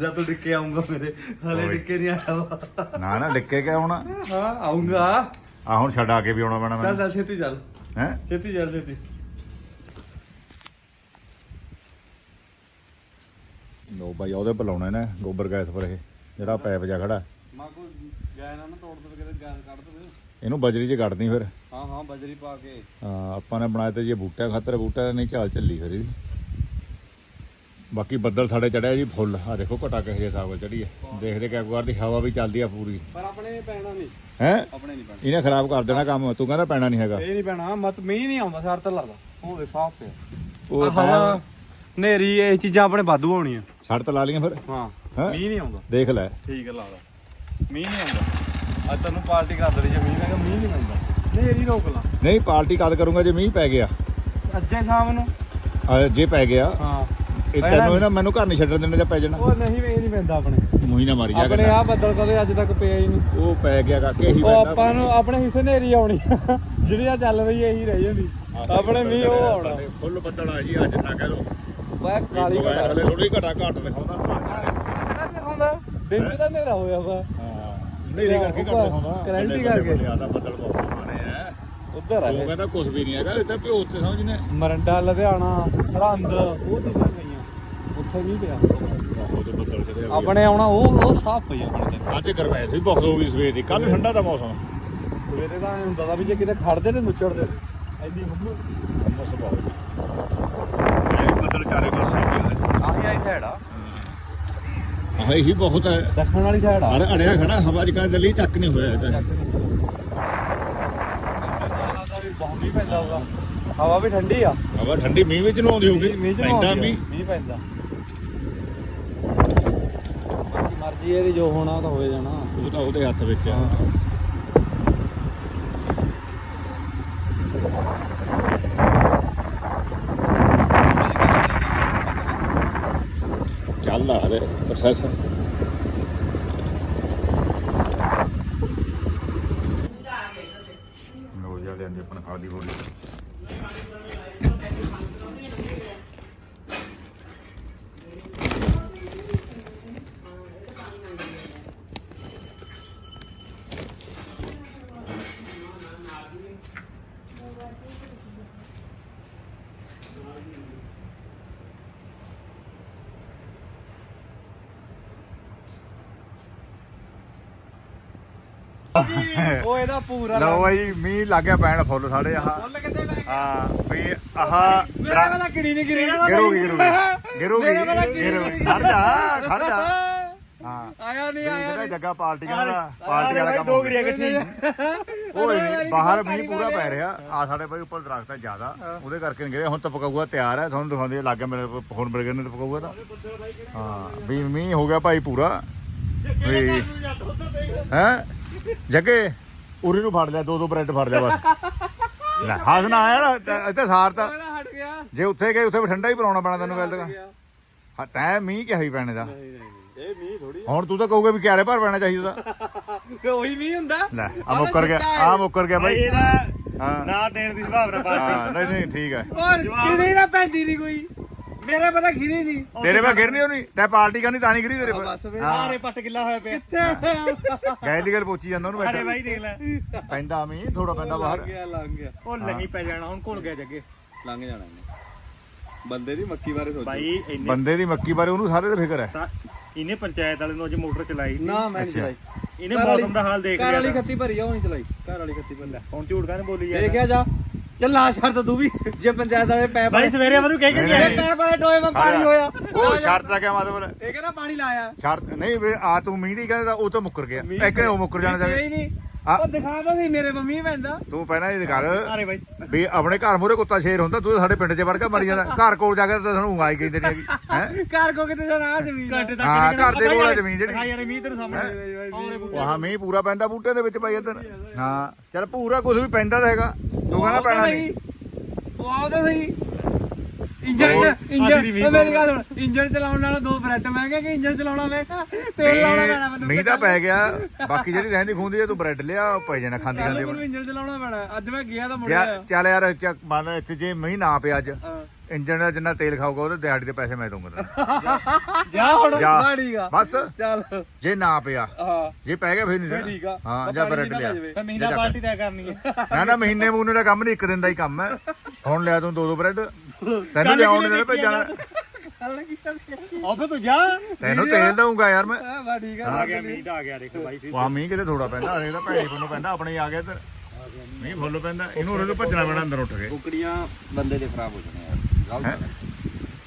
Speaker 2: ਜਦ ਤੂੰ ਡਿੱਕੇ ਆਉਂਗਾ ਮੇਰੇ। ਹਲੇ। ਡਿੱਕੇ ਨਹੀਂ ਆਇਆ।
Speaker 1: ਨਾ ਨਾ ਡਿੱਕੇ ਕੇ ਆਉਣਾ
Speaker 2: ਹਾਂ ਆਉਂਗਾ
Speaker 1: ਆ ਹੁਣ ਛਡਾ ਕੇ ਵੀ ਆਉਣਾ ਪੈਣਾ
Speaker 2: ਚੱਲ
Speaker 1: ਮੈਨੂੰ।
Speaker 2: ਚੱਲ ਛੇਤੀ ਚੱਲ।
Speaker 1: ਹੈ?
Speaker 2: ਛੇਤੀ ਚੱਲ ਛੇਤੀ।
Speaker 1: ਲੋ ਬਾਈ ਉਹਦੇ ਪਰ ਲਾਉਣਾ ਨੇ ਗੋਬਰ ਗੈਸ ਪਰ ਇਹ ਜਿਹੜਾ ਪੈਪ ਜਾ ਖੜਾ।
Speaker 2: ਮਾਂ ਕੋ ਗੈਸ ਨਾ ਤੋੜ ਦੇ ਕਿਤੇ ਗੈਸ ਕੱਢ ਦੇ
Speaker 1: ਇਹਨੂੰ ਬਜਰੀ 'ਚ ਕੱਢਦੀ ਫਿਰ।
Speaker 2: ਹਾਂ ਹਾਂ ਬਜਰੀ ਪਾ ਕੇ।
Speaker 1: ਹਾਂ, ਆਪਾਂ ਨੇ ਬਣਾਇਆ ਤੇ ਜੀ ਬੂਟਿਆਂ ਖਾਤਰ ਬੂਟਾ ਨਹੀਂ ਝਾਲ ਚੱਲੀ ਫਿਰ ਇਹਦੀ। ਬਾਕੀ ਬੱਦਲ ਸਾਡੇ ਚੜਿਆ ਜੀ ਫੁੱਲ। ਆ ਦੇਖੋ ਘਟਾ ਕਿਹੋ ਜਿਹਾ ਸਾਗਲ ਚੜੀ ਹੈ। ਦੇਖਦੇ ਕਿ ਅਗਵਾਰ ਦੀ ਹਵਾ ਵੀ ਚੱਲਦੀ ਆ ਪੂਰੀ।
Speaker 2: ਪਰ ਆਪਣੇ ਪੈਣਾ ਨਹੀਂ।
Speaker 1: ਹੈ?
Speaker 2: ਆਪਣੇ ਨਹੀਂ ਪੈਣਾ।
Speaker 1: ਇਹਨੇ ਖਰਾਬ ਕਰ ਦੇਣਾ ਕੰਮ। ਤੂੰ ਕਹਿੰਦਾ ਪੈਣਾ ਨਹੀਂ ਹੈਗਾ।
Speaker 2: ਇਹ ਨਹੀਂ ਪੈਣਾ। ਮਤ ਮੀਂਹ ਨਹੀਂ ਆਉਂਦਾ ਸਰ ਤਾਂ ਲੱਗਦਾ ਉਹ ਸਾਫ਼ ਪਿਆ।
Speaker 1: ਉਹ
Speaker 2: ਹਵਾ ਨੇਰੀ ਇਹ ਚੀਜ਼ਾਂ ਆਪਣੇ ਵਾਧੂ ਆਉਣੀਆਂ।
Speaker 1: ਛੱਡ ਤਾਂ ਲਾ ਲਈਆਂ ਫਿਰ।
Speaker 2: ਹਾਂ
Speaker 1: ਹੈਂ?
Speaker 2: ਮੀਂਹ ਨਹੀਂ ਆਉਂਦਾ।
Speaker 1: ਦੇਖ ਲੈ।
Speaker 2: ਠੀਕ ਹੈ ਲੱਗਦਾ ਮੀਂਹ ਨਹੀਂ ਆਉਂਦਾ। ਅੱਜ ਤੈਨੂੰ ਪਾਰਟੀ ਕਰ ਦੇਣੀ ਜੇ ਮੀਂਹ ਮੈਂ ਕਿਹਾ ਮੀਂਹ ਨਹੀਂ ਆਉਂਦਾ ਨੇਰੀ ਰੋਕ ਲਾ।
Speaker 1: ਨਹੀਂ ਪਾਰਟੀ ਕਦ ਕਰੂੰਗਾ ਜੇ ਮੀਂਹ ਪੈ ਗਿਆ?
Speaker 2: ਅੱਜੇ ਸ਼ਾਮ ਨੂੰ।
Speaker 1: ਆ, ਜੇ ਪੈ ਗਿਆ
Speaker 2: ਹਾਂ।
Speaker 1: ਇਹ ਤੈਨੂੰ ਇਹਦਾ ਮੈਨੂੰ ਘਰ ਨਹੀਂ ਛੱਡਣ ਦੇਣਾ ਜਾਂ ਪੈ ਜਾਣਾ।
Speaker 2: ਉਹ ਨਹੀਂ ਇਹ ਨਹੀਂ ਪੈਂਦਾ ਆਪਣੇ।
Speaker 1: ਮੂੰਹ ਹੀ ਨਾ ਮਾਰੀ ਜਾ
Speaker 2: ਆਪਣੇ ਆ ਬੱਦਲ ਕਦੇ ਅੱਜ ਤੱਕ ਪਿਆ ਹੀ ਨਹੀਂ।
Speaker 1: ਉਹ ਪੈ ਗਿਆ ਕਾਕੇ ਇਹੀ
Speaker 2: ਉਹ
Speaker 1: ਪੈਂਦਾ।
Speaker 2: ਆਪਾਂ ਨੂੰ ਆਪਣੇ ਹਿੱਸੇ ਨੇਰੀ ਆਉਣੀ। ਆ। ਜਿਹੜੀ ਆ ਚੱਲ ਰਹੀ ਇਹੀ ਰਹਿ ਜਾਂਦੀ। ਆਪਣੇ ਮੀਂਹ ਉਹ ਆਉਣਾ।
Speaker 1: ਫੁੱਲ ਬੱਦਲ ਆ ਜੀ ਅੱਜ ਨਾ ਕਹਿ ਲੋ
Speaker 2: ਬਾ ਕਾਲੀ ਘਟਾ
Speaker 1: ਥੋੜੀ ਘਟਾ ਘਟ ਦਿਖਾਉਂਦਾ।
Speaker 2: ਦਿਖਾਉਂਦਾ। ਦਿਨ ਚ ਤਾਂ ਹਨੇਰਾ ਹੋਇਆ ਵਾ।
Speaker 1: ਹਾਂ ਨਹੀਂ ਦੇ ਕਰਕੇ ਘਟ ਦਿਖਾਉਂਦਾ।
Speaker 2: ਕਰੰਟੀ ਕਰਕੇ।
Speaker 1: ਜ਼ਿਆਦਾ ਬੱਦਲ ਬਹੁਤ ਮਾਰੇ ਆ।
Speaker 2: ਉੱਧਰ ਆ
Speaker 1: ਉਹ ਕਹਿੰਦਾ ਕੁਝ ਵੀ ਨਹੀਂ ਹੈਗਾ ਇਹ ਤਾਂ ਪਿਓ ਉੱਤੇ ਸਮਝਨੇ
Speaker 2: ਮਰੰਡਾ ਲੁਧਿਆਣਾ ਸਰਹੰਦ। ਉਹ ਚੀਜ਼ਾਂ ਗਈਆਂ ਉੱਥੇ ਨਹੀਂ ਪਿਆ। ਆਪਣੇ ਆਉਣਾ ਉਹ ਉਹ ਸਾਫ਼ ਪਈ ਆਪਣੇ ਤੇ।
Speaker 1: ਅੱਜ ਗਰਮੈਸ਼ ਵੀ ਬਹੁਤ ਹੋ ਗਈ ਸਵੇਰ ਦੀ। ਕੱਲ ਠੰਡਾ ਦਾ ਮੌਸਮ।
Speaker 2: ਸਵੇਰੇ ਤਾਂ ਐਂ ਹੁੰਦਾ ਤਾਂ ਵੀ ਜੇ ਕਿਤੇ ਖੜਦੇ ਨੇ ਨੁੱਚੜਦੇ। ਐਡੀ ਹੁੰਮ
Speaker 1: ਮੌਸਮ ਬਹੁਤ ਇਹ ਬੱਦਲ ਚਾਰੇ ਪਾਸੇ ਆ ਗਿਆ
Speaker 2: ਆਹੀ ਆਈ ਸਾਈਡ ਆ
Speaker 1: ਹਾਂ ਇਹੀ ਬਹੁਤ ਹੈ।
Speaker 2: ਦੱਖਣ ਵਾਲੀ ਸਾਈਡ ਆ।
Speaker 1: ਅੜ ਅੜਿਆ ਖੜਾ ਹਵਾ ਚ ਕਹਿੰਦਾ ਚੱਕ ਨਹੀਂ ਹੋਇਆ ਇਹਦਾ।
Speaker 2: ਬਹੁਤ ਵੀ ਪੈਂਦਾ ਹਵਾ ਵੀ ਠੰਡੀ ਆ।
Speaker 1: ਹਵਾ ਠੰਡੀ ਮੀਂਹ ਵਿੱਚ ਨੂੰ ਆਉਂਦੀ ਹੋਊਗੀ। ਪੈਂਦਾ
Speaker 2: ਆ,
Speaker 1: ਮੀਂਹ।
Speaker 2: ਪੈਂਦਾ। ਮਰਜ਼ੀ ਇਹਦੀ ਜੋ ਹੋਣਾ ਤਾਂ ਹੋਏ ਜਾਣਾ।
Speaker 1: ਉਹ ਤਾਂ ਉਹਦੇ ਹੱਥ ਵਿੱਚ ਆ ਚੱਲ ਆ ਹਲੇ
Speaker 2: ਉਹ ਇਹਦਾ ਪੂਰਾ
Speaker 1: ਲਓ ਬਾਈ ਮੀਂਹ ਲੱਗ ਗਿਆ ਪੈਣ ਫੁੱਲ ਸਾਡੇ ਆਹ।
Speaker 2: ਫੁੱਲ ਕਿੱਥੇ ਲੱਗ
Speaker 1: ਹਾਂ ਵੀ ਆਹ
Speaker 2: ਮੇਰਾ ਵਾਲਾ ਕਿੜੀ ਨਹੀਂ ਗਿਰੀ
Speaker 1: ਗਿਰੂਗੀ ਗਿਰੂਗੀ। ਗਿਰੂਗੀ
Speaker 2: ਮੇਰਾ ਵਾਲਾ ਗਿਰੀ
Speaker 1: ਗਿਰੂਗੀ।
Speaker 2: ਨਹੀਂ
Speaker 1: ਖੜ ਜਾ ਖੜ ਜਾ। ਹਾਂ।
Speaker 2: ਆਇਆ ਨਹੀਂ ਆਇਆ
Speaker 1: ਇਹਦਾ ਜੱਗਾ ਪਾਰਟੀਆਂ ਦਾ ਪਾਰਟੀ ਵਾਲਾ ਕੰਮ ਹੋ ਗਿਆ।
Speaker 2: ਇਕੱਠੇ
Speaker 1: ਓਏ ਨਹੀਂ ਬਾਹਰ ਮੀਂਹ ਪੂਰਾ ਪੈ ਰਿਹਾ। ਆ ਸਾਡੇ ਭਾਈ ਉੱਪਰ ਦਰਖਤ ਹੈ ਜ਼ਿਆਦਾ। ਉਹਦੇ ਕਰਕੇ ਨਹੀਂ ਗਏ। ਹੁਣ ਤਾਂ ਪਕਾਊਗਾ ਤਿਆਰ ਹੈ ਤੁਹਾਨੂੰ ਦਿਖਾਉਂਦੇ ਲੱਗ ਗਿਆ ਮੇਰੇ ਫੋਨ ਬਰਗਰ ਨੇ ਪਕਾਊਗਾ ਤਾਂ। ਹਾਂ ਵੀ ਮੀਂਹ ਹੋ ਗਿਆ ਭਾਈ ਪੂਰਾ। ਵੀ ਹੈ? ਜੱਗੇ। ਉਰੀ ਨੂੰ ਫੜ ਲਿਆ ਦੋ ਦੋ ਬ੍ਰੈਡ ਫੜ ਲਿਆ ਬਸ। ਲੈ ਹੱਸਣਾ ਯਾਰ ਇੱਥੇ ਸਾਰ ਤਾਂ
Speaker 2: ਹਟ ਗਿਆ।
Speaker 1: ਜੇ ਉੱਥੇ ਗਏ ਉੱਥੇ ਵੀ ਠੰਡਾ ਹੀ ਪਿਲਾਉਣਾ ਪੈਣਾ ਤੈਨੂੰ ਵੈਲ ਹਾਂ ਟਾਈਮ ਮੀਂਹ ਕਿਹਾ ਹੀ ਪੈਣੇ ਦਾ।
Speaker 2: ਨਹੀਂ ਨਹੀਂ ਇਹ ਮੀਂਹ ਥੋੜੀ
Speaker 1: ਹੁਣ ਤੂੰ ਤਾਂ ਕਹੋਗੇ ਵੀ ਕਿਆਰੇ ਭਰ ਪੈਣਾ ਚਾਹੀਦਾ।
Speaker 2: ਉਹੀ ਮੀਂਹ ਹੁੰਦਾ।
Speaker 1: ਲੈ ਆ ਮੁੱਕਰ ਗਿਆ ਆ ਮੁੱਕਰ ਗਿਆ ਬਾਈ। ਹਾਂ।
Speaker 2: ਨਾ ਦੇਣ ਦੀ ਸੰਭਾਵਨਾ
Speaker 1: ਹਾਂ ਨਹੀਂ ਨਹੀਂ ਠੀਕ ਹੈ।
Speaker 2: ਹੋਰ ਕਿਹਦੀ ਨਾ ਪੈਂਦੀ ਨਹੀਂ ਕੋਈ? ਮੇਰੇ ਪਤਾ ਖਿਰੀ ਨਹੀਂ।
Speaker 1: ਤੇਰੇ ਪਾ ਗਿਰਨੀ ਹੋਣੀ। ਤੈ ਪਾਰਟੀ ਕਰਨੀ ਤਾਂ ਨਹੀਂ ਗਿਰੀ ਤੇਰੇ
Speaker 2: ਬਸ ਵੇ
Speaker 1: ਹਾਂ।
Speaker 2: ਪੱਟ ਕਿੱਲਾ ਹੋਇਆ ਪਿਆ। ਕਿੱਥੇ?
Speaker 1: ਗੈਲ ਦੀ ਗੱਲ ਪੋਚੀ ਜਾਂਦਾ ਉਹਨੂੰ ਬੈਠਾ।
Speaker 2: ਦੇਖ ਲੈ।
Speaker 1: ਪੈਂਦਾ ਮੀਂਹ ਥੋੜਾ ਪੈਂਦਾ ਬਾਹਰ।
Speaker 2: ਗਿਆ ਲੰਘ ਗਿਆ। ਉਹ ਨਹੀਂ ਪੈ ਜਾਣਾ ਹੁਣ ਘੁਲ ਗਿਆ ਜੱਗੇ। ਲੰਘ ਜਾਣਾ ਇਹਨੇ। ਬੰਦੇ ਦੀ ਮੱਕੀ ਬਾਰੇ ਸੋਚੋ।
Speaker 3: ਭਾਈ ਇੰਨੇ
Speaker 1: ਬੰਦੇ ਦੀ ਮੱਕੀ ਬਾਰੇ ਉਹਨੂੰ ਸਾਰੇ ਦਾ ਫਿਕਰ ਹੈ।
Speaker 3: ਤਾਂ ਇਹਨੇ ਪੰਚਾਇਤ ਵਾਲੇ ਨੂੰ ਅੱਜ ਮੋਟਰ ਚਲਾਈ ਸੀ।
Speaker 2: ਨਾ ਮੈਂ ਨਹੀਂ। ਚਲਾਈ।
Speaker 3: ਇਹਨੇ ਮੌਸਮ ਦਾ ਹਾਲ ਦੇਖ
Speaker 2: ਘਰ ਵਾਲੀ
Speaker 3: ਲਿਆ
Speaker 2: ਖੱਤੀ ਭਰੀ ਆ ਉਹ ਨਹੀਂ ਚਲਾਈ। ਘਰ ਵਾਲੀ ਖੱਤੀ ਭਰੀ
Speaker 3: ਹੁਣ ਝੂਠ ਕਾਹਨੇ ਬੋਲੀ
Speaker 2: ਦੇ
Speaker 3: ਜਾਂਦਾ।
Speaker 2: ਗਿਆ ਜਾ। ਚੱਲਾ ਸ਼ਰਤ ਤੂੰ ਵੀ ਜੇ ਪੰਚਾਇਤ ਵਾਲੇ ਪੈਪ
Speaker 3: ਭਾਈ ਸਵੇਰੇ ਮੈਨੂੰ ਕਹਿ ਕੇ ਗਿਆ
Speaker 2: ਇਹ ਪੈਪ ਵਾਲੇ ਟੋਏ ਮੈਂ ਪਾਣੀ ਹੋਇਆ।
Speaker 1: ਉਹ ਸ਼ਰਤ ਦਾ ਕਿਆ ਮਤਲਬ ਹੈ?
Speaker 2: ਇਹ ਕਹਿੰਦਾ ਪਾਣੀ ਲਾਇਆ।
Speaker 1: ਸ਼ਰਤ ਨਹੀਂ ਵੀ ਆ ਤੂੰ ਮੀਂਹ ਦੀ ਕਹਿੰਦਾ ਉਹ ਤਾਂ ਮੁੱਕਰ ਗਿਆ। ਇੱਕ ਨੇ ਉਹ ਮੁੱਕਰ ਜਾਣਾ ਚਾਹੀਦਾ
Speaker 2: ਨਹੀਂ।
Speaker 1: ਆ।
Speaker 2: ਉਹ ਦਿਖਾਦਾ ਸੀ ਮੇਰੇ ਮੰਮੀ ਪੈਂਦਾ।
Speaker 1: ਤੂੰ ਪਹਿਲਾਂ ਇਹ ਦਿਖਾ।
Speaker 3: ਅਰੇ ਭਾਈ
Speaker 1: ਵੀ ਆਪਣੇ ਘਰ ਮੂਹਰੇ ਕੁੱਤਾ ਸ਼ੇਰ ਹੁੰਦਾ ਤੂੰ ਸਾਡੇ ਪਿੰਡ 'ਚ ਵੜ ਕੇ ਮਰੀ ਜਾਂਦਾ। ਘਰ ਕੋਲ ਜਾ ਕੇ ਤਾਂ ਸਾਨੂੰ ਆਈ ਗਈ ਤੇਰੀ ਹੈਗੀ। ਹੈ?
Speaker 2: ਘਰ ਕੋ ਕਿਤੇ ਜਾਣਾ ਆ ਜ਼ਮੀਨ
Speaker 3: ਘੰਟੇ ਤੱਕ
Speaker 1: ਹਾਂ,
Speaker 3: ਇਹਨੇ
Speaker 1: ਘਰ ਦੇ ਕੋਲ ਆ ਜ਼ਮੀਨ ਜਿਹੜੀ।
Speaker 3: ਹਾਂ ਯਾਰ ਮੀਂਹ ਤੇਰੇ ਸਾਹਮਣੇ ਆਉਣੇ ਬੂਟੇ।
Speaker 1: ਵਾਹ ਮੀਂਹ ਪੂਰਾ ਪੈਂਦਾ ਬੂਟੇ ਦੇ ਵਿੱਚ ਪਈ ਇੱਧਰ। ਹਾਂ ਚੱਲ ਪੂਰਾ ਕੁਝ ਵੀ ਪੈਂਦਾ ਤਾਂ ਹੈਗਾ। ਤੂੰ ਕਹਿੰਦਾ ਪੈਣਾ ਨਹੀਂ।
Speaker 2: ਉਹ ਆਉਦਾ ਸਹੀ। ਇੰਜਨ
Speaker 1: ਹੋਰ,
Speaker 2: ਇੰਜਨ ਉਹ ਮੇਰੀ ਗੱਲ ਸੁਣ। ਇੰਜਨ ਚਲਾਉਣ ਨਾਲ ਦੋ ਬ੍ਰੈਡ ਮਹਿੰਗੇ ਕਿ ਇੰਜਨ ਚਲਾਉਣਾ ਮਹਿੰਗਾ? ਤੇਲ ਲਾਉਣਾ ਪੈਣਾ ਮੈਨੂੰ।
Speaker 1: ਮੀਂਹ ਤਾਂ ਪੈ ਗਿਆ। ਬਾਕੀ ਜਿਹੜੀ ਰਹਿੰਦੀ ਖੁੰਦੀ ਹੈ ਤੂੰ ਬ੍ਰੈਡ ਲਿਆ ਉਹ ਪੈ ਜਾਣਾ ਖਾਂਦੀ ਖਾਂਦੀ
Speaker 2: ਮੈਨੂੰ ਇੰਜਨ ਚਲਾਉਣਾ ਪੈਣਾ। ਅੱਜ ਮੈਂ ਗਿਆ ਤਾਂ ਮੁੜ
Speaker 1: ਚੱਲ
Speaker 2: ਆਇਆ
Speaker 1: ਚੱਲ ਯਾਰ ਚੱਕ ਮੰਨ ਇੱਥੇ ਜੇ ਮੀਂਹ ਨਾ ਪਿਆ ਅੱਜ।
Speaker 2: ਹਾਂ।
Speaker 1: ਇੰਜਣ ਦਾ ਜਿੰਨਾ ਤੇਲ ਖਾਊਗਾ ਉਹਦੇ ਦਿਹਾੜੀ ਦੇ ਪੈਸੇ ਮੈਂ ਦਊਂਗਾ ਤੈਨੂੰ।
Speaker 2: ਜਾ ਹੁਣ
Speaker 1: ਜਾ।
Speaker 2: ਗਾੜੀਗਾ
Speaker 1: ਬਸ।
Speaker 2: ਚੱਲ।
Speaker 1: ਜੇ ਨਾ ਪਿਆ।
Speaker 2: ਹਾਂ।
Speaker 1: ਜੇ ਪੈ ਗਿਆ ਫਿਰ ਨਹੀਂ ਦੇਣਾ।
Speaker 2: ਠੀਕ ਆ।
Speaker 1: ਹਾਂ ਜਾਂ ਬ੍ਰੈਡ ਲਿਆ।
Speaker 3: ਫਿਰ ਮਹੀਨਾ ਪਾਰਟੀ ਤੈਅ ਕਰਨੀ ਹੈ
Speaker 1: ਨਾ ਨਾ ਮਹੀਨੇ ਮੂਨੇ ਦਾ ਕੰਮ ਨਹੀਂ ਇੱਕ ਦਿਨ ਦਾ ਹੀ ਕੰਮ ਹੈ। ਹੁਣ ਲਿਆ ਤੂੰ ਦੋ ਦੋ ਬ੍ਰੈਡ। ਤੈਨੂੰ ਲਿਆਉਣ ਦੇ ਭੇਜਣਾ
Speaker 2: ਉਹਨੇ ਕੀਤਾ
Speaker 3: ਅਬੇ ਤੂੰ ਜਾ।
Speaker 1: ਤੈਨੂੰ ਤੇਲ ਦਊਂਗਾ ਯਾਰ ਮੈਂ।
Speaker 2: ਆ ਬਾ ਠੀਕ
Speaker 3: ਆ। ਗਿਆ ਮੀਂਹ ਆ ਗਿਆ ਦੇਖ ਬਾਈ ਫਿਰ।
Speaker 1: ਵਾ ਮੀਂਹ ਕਿਤੇ ਥੋੜਾ ਪੈਂਦਾ ਇਹ ਤਾਂ ਭੈਣੀ ਨੂੰ ਪੈਂਦਾ ਆਪਣੇ ਹੀ ਆ ਗਿਆ ਇੱਧਰ। ਮੀਂਹ। ਫੁੱਲ ਪੈਂਦਾ। ਇਹਨੂੰ ਉਹਦੇ ਤੋਂ ਭੱਜਣਾ ਪੈਣਾ ਅੰਦਰ ਉੱਠ ਕੇ।
Speaker 2: ਕੁਕੜੀਆਂ ਬੰਦੇ ਦੇ ਖਰਾਬ ਹੋ ਜਾਣੇ
Speaker 1: ਹੈਂ?
Speaker 2: ਗਲਤ ਹੈ।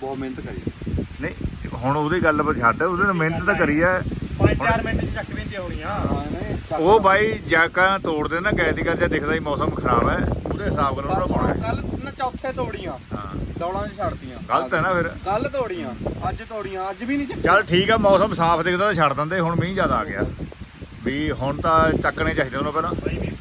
Speaker 2: ਬਹੁਤ ਮਿਹਨਤ ਕਰੀ
Speaker 1: ਨਹੀਂ ਹੁਣ ਉਹਦੀ ਗੱਲ ਪਰ ਛੱਡ ਉਹਦੇ ਨਾਲ ਮਿਹਨਤ ਤਾਂ ਕਰੀ ਐ
Speaker 3: 5-4 ਮਿੰਟ ਚ ਚੱਕ ਵੀ ਤੇ ਹੋਣੀਆਂ।
Speaker 2: ਹਾਂ ਨਹੀਂ
Speaker 1: ਉਹ ਬਾਈ ਜੈਕਾਂ ਤੋੜਦੇ ਨਾ ਗੈਤੀ ਕਰਦੇ ਦਿਖਦਾ ਹੀ ਮੌਸਮ ਖਰਾਬ ਹੈ ਉਹਦੇ ਹਿਸਾਬ ਨਾਲ ਉਹਦਾ ਪਾਉਣਾ। ਹੈ।
Speaker 2: ਕੱਲ ਨਾ ਚੌਥੇ ਤੋੜੀਆਂ
Speaker 1: ਹਾਂ।
Speaker 2: ਦੌੜਾਂ 'ਚ ਛੱਡਤੀਆਂ।
Speaker 1: ਗਲਤ ਹੈ ਨਾ ਫਿਰ।
Speaker 2: ਕੱਲ ਤੋੜੀਆਂ ਅੱਜ ਤੋੜੀਆਂ ਅੱਜ ਵੀ ਨਹੀਂ ਚੱਕੀ
Speaker 1: ਚੱਲ ਠੀਕ ਆ ਮੌਸਮ ਸਾਫ਼ ਦਿਖਦਾ ਤਾਂ ਛੱਡ ਦਿੰਦੇ ਹੁਣ ਮੀਂਹ ਜ਼ਿਆਦਾ ਆ ਗਿਆ। ਵੀ ਹੁਣ ਤਾਂ ਚੱਕਣੇ ਚਾਹੀਦੇ ਉਹਨੂੰ ਪਹਿਲਾਂ।
Speaker 3: ਬਾਈ ਨੇ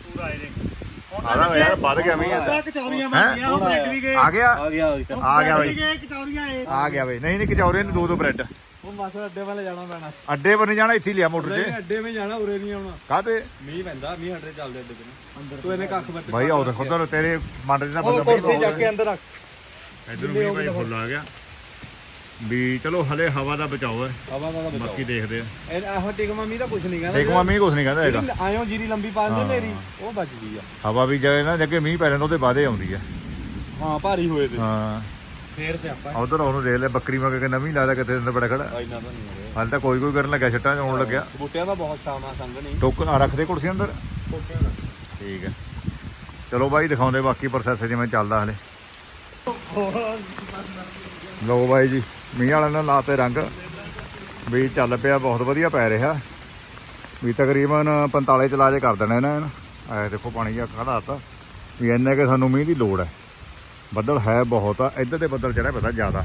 Speaker 1: ਆਦਾ ਯਾਰ ਵੱਧ ਗਿਆ ਮੀਂਹ।
Speaker 3: ਤਾਂ ਕਚੌਰੀਆਂ ਬਣ ਗਈਆਂ ਉਹ ਬ੍ਰੈਡ ਵੀ ਗਏ।
Speaker 1: ਆ ਗਿਆ?
Speaker 2: ਆ ਗਿਆ
Speaker 1: ਆ ਗਿਆ
Speaker 3: ਵੀ
Speaker 1: ਬਈ
Speaker 3: ਕਚੌਰੀਆਂ
Speaker 1: ਆ ਗਿਆ ਬਈ। ਨਹੀਂ ਨਹੀਂ ਕਚੌਰੇ ਨੇ ਦੋ ਦੋ ਬ੍ਰੈਡ।
Speaker 2: ਉਹ ਮਾਸਾ ਅੱਡੇ ਵਾਲੇ ਜਾਣਾ ਪੈਣਾ।
Speaker 1: ਅੱਡੇ ਪਰ ਨਹੀਂ ਜਾਣਾ ਇੱਥੇ ਲਿਆ ਮੋਟਰ 'ਚ
Speaker 2: ਅੱਡੇ ਵਿੱਚ ਜਾਣਾ ਉਰੇ ਨਹੀਂ ਆਉਣਾ।
Speaker 1: ਕਾਹਤੇ?
Speaker 2: ਮੀਂਹ ਪੈਂਦਾ ਮੀਂਹ ਹੱਡੇ ਚੱਲਦੇ ਅੱਡੇ ਤੇ ਅੰਦਰ ਤੂੰ ਇਹਨੇ ਕੱਖ ਬੱਟ
Speaker 1: ਭਾਈ ਆਉ ਦੇਖੋ ਤੇਰੇ ਮੰਡ ਦੇ ਨਾਲ
Speaker 3: ਉਹ
Speaker 1: ਬੰਦਾ
Speaker 3: ਕੁਰਸੀ ਚੱਕ ਕੇ ਅੰਦਰ ਰੱਖ।
Speaker 1: ਇੱਧਰ ਵੀ ਭਾਈ ਫੁੱਲ ਆ ਗਿਆ। ਵੀ ਚਲੋ ਹਲੇ ਹਵਾ ਦਾ ਬਚਾਓ ਹੈ।
Speaker 2: ਹਵਾ ਦਾ ਬਚਾਓ।
Speaker 1: ਬਾਕੀ ਦੇਖਦੇ ਆ।
Speaker 2: ਇਹ ਇਹੋ ਟਿਕਮਾ ਮੀਂਹ ਤਾਂ ਕੁਝ ਨਹੀਂ ਕਹਿੰਦਾ।
Speaker 1: ਦੇਖ ਮੀਂਹ ਕੁਛ ਨਹੀਂ ਕਹਿੰਦਾ ਹੈਗਾ।
Speaker 2: ਜਿਹੜੀ ਆਇਓ ਜੀਰੀ ਲੰਬੀ ਪਾ ਦਿੰਦੇ ਤੇਰੀ ਉਹ ਬਚ ਗਈ ਆ।
Speaker 1: ਹਵਾ ਵੀ ਜੇ ਨਾ ਜੱਗੇ ਮੀਂਹ ਪੈ ਜਾਂਦਾ ਉਹਦੇ ਬਾਅਦੇ ਆਉਂਦੀ ਹੈ
Speaker 2: ਹਾਂ ਭਾਰੀ ਹੋਏ ਤੇ।
Speaker 1: ਹਾਂ।
Speaker 2: ਫੇਰ ਤੇ ਆਪਾਂ
Speaker 1: ਉਧਰ ਉਹਨੂੰ ਦੇਖ ਲੈ ਬੱਕਰੀ ਮਾ ਕੇ ਨਵੀਂ ਲਾਦਾ ਕਿਤੇ ਅੰਦਰ ਬੜਾ ਖੜਾ।
Speaker 2: ਇੰਨਾ ਤਾਂ ਨਹੀਂ ਹੋਵੇ
Speaker 1: ਹਾਲੇ ਤਾਂ ਕੋਈ ਕੋਈ ਕਰਨ ਲੱਗਿਆ ਛੱਟਾਂ 'ਚ ਆਉਣ ਲੱਗਿਆ।
Speaker 2: ਬੂਟਿਆਂ ਦਾ ਬਹੁਤ ਕੰਮ ਆ ਸੰਗ ਨਹੀਂ।
Speaker 1: ਟੋਕਨ ਆ ਰੱਖਦੇ ਕੁਰਸੀ ਅੰਦਰ। ਠੀਕ ਹੈ ਚਲੋ ਬਾਈ ਦਿਖਾਉਂਦੇ ਬਾਕੀ ਪ੍ਰੋਸੈਸ ਜਿਵੇਂ ਚੱਲਦਾ ਹਲੇ। ਲਓ ਬਾਈ ਜੀ। ਮੀਂਹ ਵਾਲਿਆਂ ਨੇ ਲਾਤੇ ਰੰਗ ਵੀ ਚੱਲ ਪਿਆ, ਬਹੁਤ ਵਧੀਆ ਪੈ ਰਿਹਾ। ਵੀ ਤਕਰੀਬਨ 45 ਚਲਾ ਜੇ ਕਰ ਦੇਣਾ ਇਹਨਾਂ ਨੇ। ਐ ਦੇਖੋ ਪਾਣੀ ਜਿਹਾ ਖੜਾ ਵੀ ਇੰਨੇ ਕਿ ਸਾਨੂੰ ਮੀਂਹ ਦੀ ਲੋੜ ਹੈ। ਬੱਦਲ ਹੈ ਬਹੁਤ ਆ, ਇੱਧਰ ਦੇ ਬੱਦਲ ਚੜਿਆ ਪਤਾ ਜ਼ਿਆਦਾ।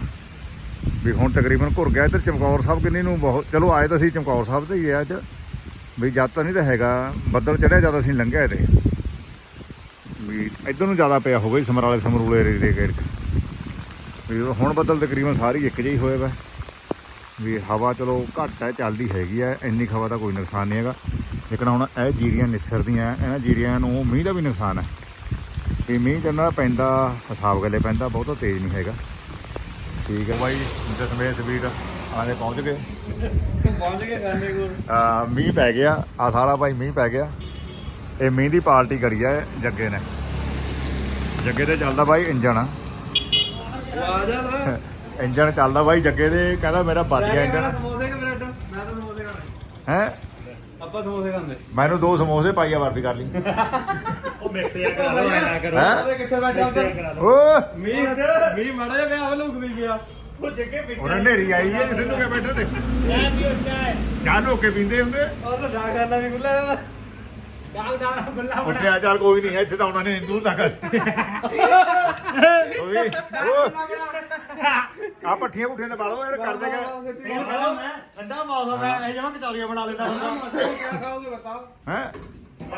Speaker 1: ਵੀ ਹੁਣ ਤਕਰੀਬਨ ਘੁਰ ਗਿਆ ਇੱਧਰ ਚਮਕੌਰ ਸਾਹਿਬ ਕਿੰਨੀ ਨੂੰ ਬਹੁਤ, ਚਲੋ ਆਏ ਤਾਂ ਅਸੀਂ ਚਮਕੌਰ ਸਾਹਿਬ ਤੇ ਹੀ ਆ ਅੱਜ। ਵੀ ਜਦ ਤਾਂ ਨਹੀਂ ਤਾਂ ਹੈਗਾ, ਬੱਦਲ ਚੜਿਆ ਜ਼ਿਆਦਾ ਅਸੀਂ ਲੰਘਿਆ ਇਹਦੇ ਵੀ ਇੱਧਰ ਨੂੰ ਜ਼ਿਆਦਾ ਪਿਆ ਹੋਵੇ ਸਮਰਾਲੇ ਸਮਰੂਲੇ ਏਰੀਏ ਦੇ ਗੇੜ 'ਚ ਵੀ ਹੁਣ ਬੱਦਲ ਤਕਰੀਬਨ ਸਾਰੀ ਇੱਕ ਜਿਹੀ ਹੋਏ ਵਾ। ਵੀ ਹਵਾ ਚਲੋ ਘੱਟ ਹੈ ਚੱਲਦੀ ਹੈਗੀ ਹੈ ਇੰਨੀ ਹਵਾ ਦਾ ਕੋਈ ਨੁਕਸਾਨ ਨਹੀਂ ਹੈਗਾ। ਲੇਕਿਨ ਹੁਣ ਇਹ ਜੀਰੀਆਂ ਨਿਸਰਦੀਆਂ ਇਹਨਾਂ ਜੀਰੀਆਂ ਨੂੰ ਮੀਂਹ ਦਾ ਵੀ ਨੁਕਸਾਨ ਹੈ। ਵੀ ਮੀਂਹ ਜਨਾ ਪੈਂਦਾ ਹਿਸਾਬ ਗੱਲੇ ਪੈਂਦਾ ਬਹੁਤਾ ਤੇਜ਼ ਨਹੀਂ ਹੈਗਾ। ਠੀਕ ਹੈ ਬਾਈ ਦਸਮੇਤ ਵੀਰ ਆਲੇ ਪਹੁੰਚ ਗਏ।
Speaker 2: ਪਹੁੰਚ ਕੇ ਗਾਨੇ ਕੋਲ।
Speaker 1: ਆ ਮੀਂਹ ਪੈ ਗਿਆ ਆ ਸਾਰਾ ਭਾਈ ਮੀਂਹ ਪੈ ਗਿਆ। ਇਹ ਮੀਂਹ ਦੀ ਪਾਰਟੀ ਕਰੀ ਆ ਜੱਗੇ ਨੇ। ਜੱਗੇ ਤੇ ਚੱਲਦਾ ਬਾਈ ਇੰਜਣ
Speaker 2: ਆ। ਜਾ ਨਾ
Speaker 1: ਇੰਜਣ ਚੱਲਦਾ ਬਾਈ ਜੱਗੇ ਦੇ ਕਹਿੰਦਾ ਮੇਰਾ ਬਚ ਗਿਆ ਇੰਜਣ।
Speaker 2: ਸਮੋਸੇ ਕਿ ਬ੍ਰੈਡ ਮੈਂ ਤਾਂ ਸਮੋਸੇ ਖਾਣੇ।
Speaker 1: ਹੈ?
Speaker 2: ਆਪਾਂ ਸਮੋਸੇ ਖਾਂਦੇ।
Speaker 1: ਮੈਨੂੰ ਦੋ ਸਮੋਸੇ ਪਾਈਆ ਵਰਦੀ ਕਰ ਲਈ।
Speaker 3: ਉਹ ਮਿਕਸ ਜਿਹਾ ਕਰਾ ਲਓ ਐ ਨਾ ਕਰੋ।
Speaker 1: ਹੈਂ?
Speaker 2: ਉਹਦੇ ਕਿੱਥੇ ਬੈਠਾ
Speaker 1: ਓ!
Speaker 2: ਮੀਂਹ ਮੀਂਹ ਮੜਾ ਜਿਹਾ ਪਿਆ ਲੁਕ ਵੀ ਗਿਆ।
Speaker 3: ਉਹ ਜੱਗੇ ਵਿੱਚ
Speaker 1: ਉਹਨਾਂ ਨੇਰੀ ਆਈ ਹੈ ਜਿੱਥੇ ਨੂੰ ਕੇ ਬੈਠੇ ਤੇ
Speaker 3: ਐ ਵੀ ਉੱਚਾ ਹੈ।
Speaker 1: ਚਾਹ ਲੋ ਕੇ ਪੀਂਦੇ ਹੁੰਦੇ।
Speaker 2: ਉਹ ਤਾਂ ਡਾਕ ਕਰਨਾ ਵੀ ਖੁੱਲਾ
Speaker 3: ਦਾਗ ਦਾਗ ਗੁੱਲਾ ਬਣਾ।
Speaker 1: ਉੱਠਿਆ ਚੱਲ ਕੋਈ ਨਹੀਂ ਇੱਥੇ ਤਾਂ ਉਹਨਾਂ ਨੇ ਹਿੰਦੂ ਤੱਕ ਆ ਪੱਠੀਆਂ ਪੁੱਠੀਆਂ ਨੇ ਬਾਲੋ ਯਾਰ ਕਰ ਦੇਗਾ
Speaker 3: ਠੰਡਾ ਮੌਸਮ ਹੈ ਇਹ ਜਮਾ ਕਚੌਰੀਆਂ ਬਣਾ ਲੈਂਦਾ ਹੁੰਦਾ।
Speaker 2: ਕੀ ਖਾਓਗੇ ਬਤਾਓ।
Speaker 1: ਹੈ?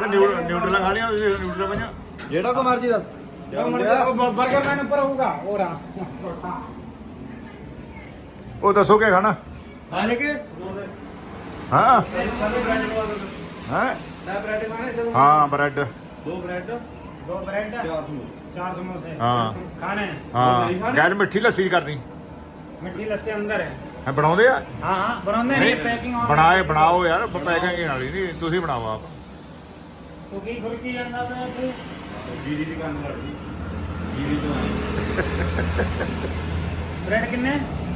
Speaker 1: ਨਿਊਡਲ ਖਾ ਲਿਆ ਨਿਊਡਲ ਪੰਜਾ
Speaker 2: ਜਿਹੜਾ ਕੋ ਮਰਜ਼ੀ ਦੱਸ।
Speaker 3: ਬਰਗਰ ਮੈਨ ਉੱਪਰ ਹੋਊਗਾ ਹੋਰ ਆ।
Speaker 1: ਉਹ ਦੱਸੋ ਕੀ ਖਾਣਾ?
Speaker 3: ਕੇ?
Speaker 1: ਹਾਂ। ਹੈ?
Speaker 2: ਮੈਂ ਬ੍ਰੈਡ ਖਾਣੇ ਤੇ?
Speaker 1: ਹਾਂ ਬ੍ਰੈਡ।
Speaker 2: ਦੋ ਬ੍ਰੈਡ?
Speaker 3: ਦੋ ਬ੍ਰੈਡ
Speaker 2: ਚਾਰ ਸਮੋਸੇ।
Speaker 3: ਚਾਰ ਸਮੋਸੇ।
Speaker 1: ਹਾਂ।
Speaker 3: ਖਾਣੇ?
Speaker 1: ਹਾਂ। ਗੈਰ ਮਿੱਠੀ ਲੱਸੀ ਕਰਦੀ
Speaker 3: ਮਿੱਠੀ ਲੱਸੀ ਅੰਦਰ ਹੈ।
Speaker 1: ਹੈ ਬਣਾਉਂਦੇ ਆ?
Speaker 3: ਹਾਂ ਹਾਂ ਬਣਾਉਂਦੇ ਨਹੀਂ ਪੈਕਿੰਗ ਆਨ
Speaker 1: ਬਣਾਏ ਬਣਾਓ ਯਾਰ ਪੈਕਿੰਗ ਨਾਲ ਹੀ ਨਹੀਂ ਤੁਸੀਂ ਬਣਾਓ ਆਪ।
Speaker 3: ਤੂੰ ਕੀ ਖੁਰਕੀ ਜਾਂਦਾ ਪਿਆ ਤੂੰ
Speaker 2: ਜੀਰੀ ਦੀ ਕੰਮ ਕਰਦੀ ਜੀਰੀ ਤੋਂ
Speaker 3: ਬ੍ਰੈਡ ਕਿੰਨੇ?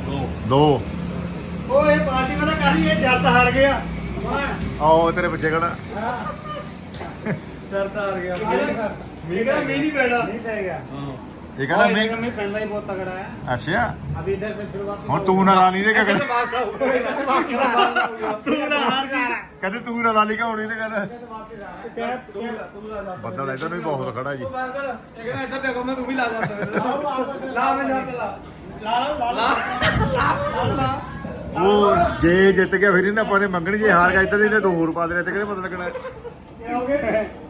Speaker 2: ਦੋ।
Speaker 1: ਦੋ।
Speaker 3: ਉਹ ਇਹ ਪਾਰਟੀ ਵਾਲਾ ਕਾਹਦੀ ਇਹ ਜੱਤ ਹਾਰ ਗਿਆ।
Speaker 1: ਆਓ ਤੇਰੇ ਬੱਚੇ
Speaker 2: ਕਹਣਾ ਸਿਰ ਗਿਆ
Speaker 3: ਮੀਂਹ ਦਾ ਨਹੀਂ ਪੈਣਾ। ਨਹੀਂ ਪੈਗਾ
Speaker 1: ਇਹ ਕਹਿੰਦਾ ਮੈਂ
Speaker 3: ਮੈਂ ਪੈਂਦਾ ਹੀ ਬਹੁਤ ਤਗੜਾ ਹੈ।
Speaker 1: ਅੱਛਾ।
Speaker 3: ਅਭੀ ਇਧਰ
Speaker 1: ਸੇ ਤੂੰ ਨਾ ਲਾ
Speaker 3: ਨਹੀਂ ਦੇ ਕਗੜ ਤੂੰ ਨਾ
Speaker 1: ਕਹਿੰਦੇ ਤੂੰ ਨਾ ਲਾ ਲਈ ਤੇ ਗੱਲ ਬਹੁਤ ਖੜਾ ਜੀ।
Speaker 2: ਇਹ ਕਹਿੰਦਾ ਐਸਾ ਤੂੰ ਵੀ ਲਾ ਜਾ। ਲਾ
Speaker 3: ਲਾ। ਲਾ
Speaker 1: ਉਹ ਜੇ ਜਿੱਤ ਗਿਆ ਫਿਰ ਇਹਨਾਂ ਆਪਾਂ ਨੇ ਮੰਗਣੀ ਜੇ ਹਾਰ ਗਿਆ ਇੱਧਰ ਇਹਨੇ ਦੋ ਹੋਰ ਪਾ ਦੇਣੇ ਤੇ ਕਿਹੜੇ ਪਤਾ ਲੱਗਣਾ?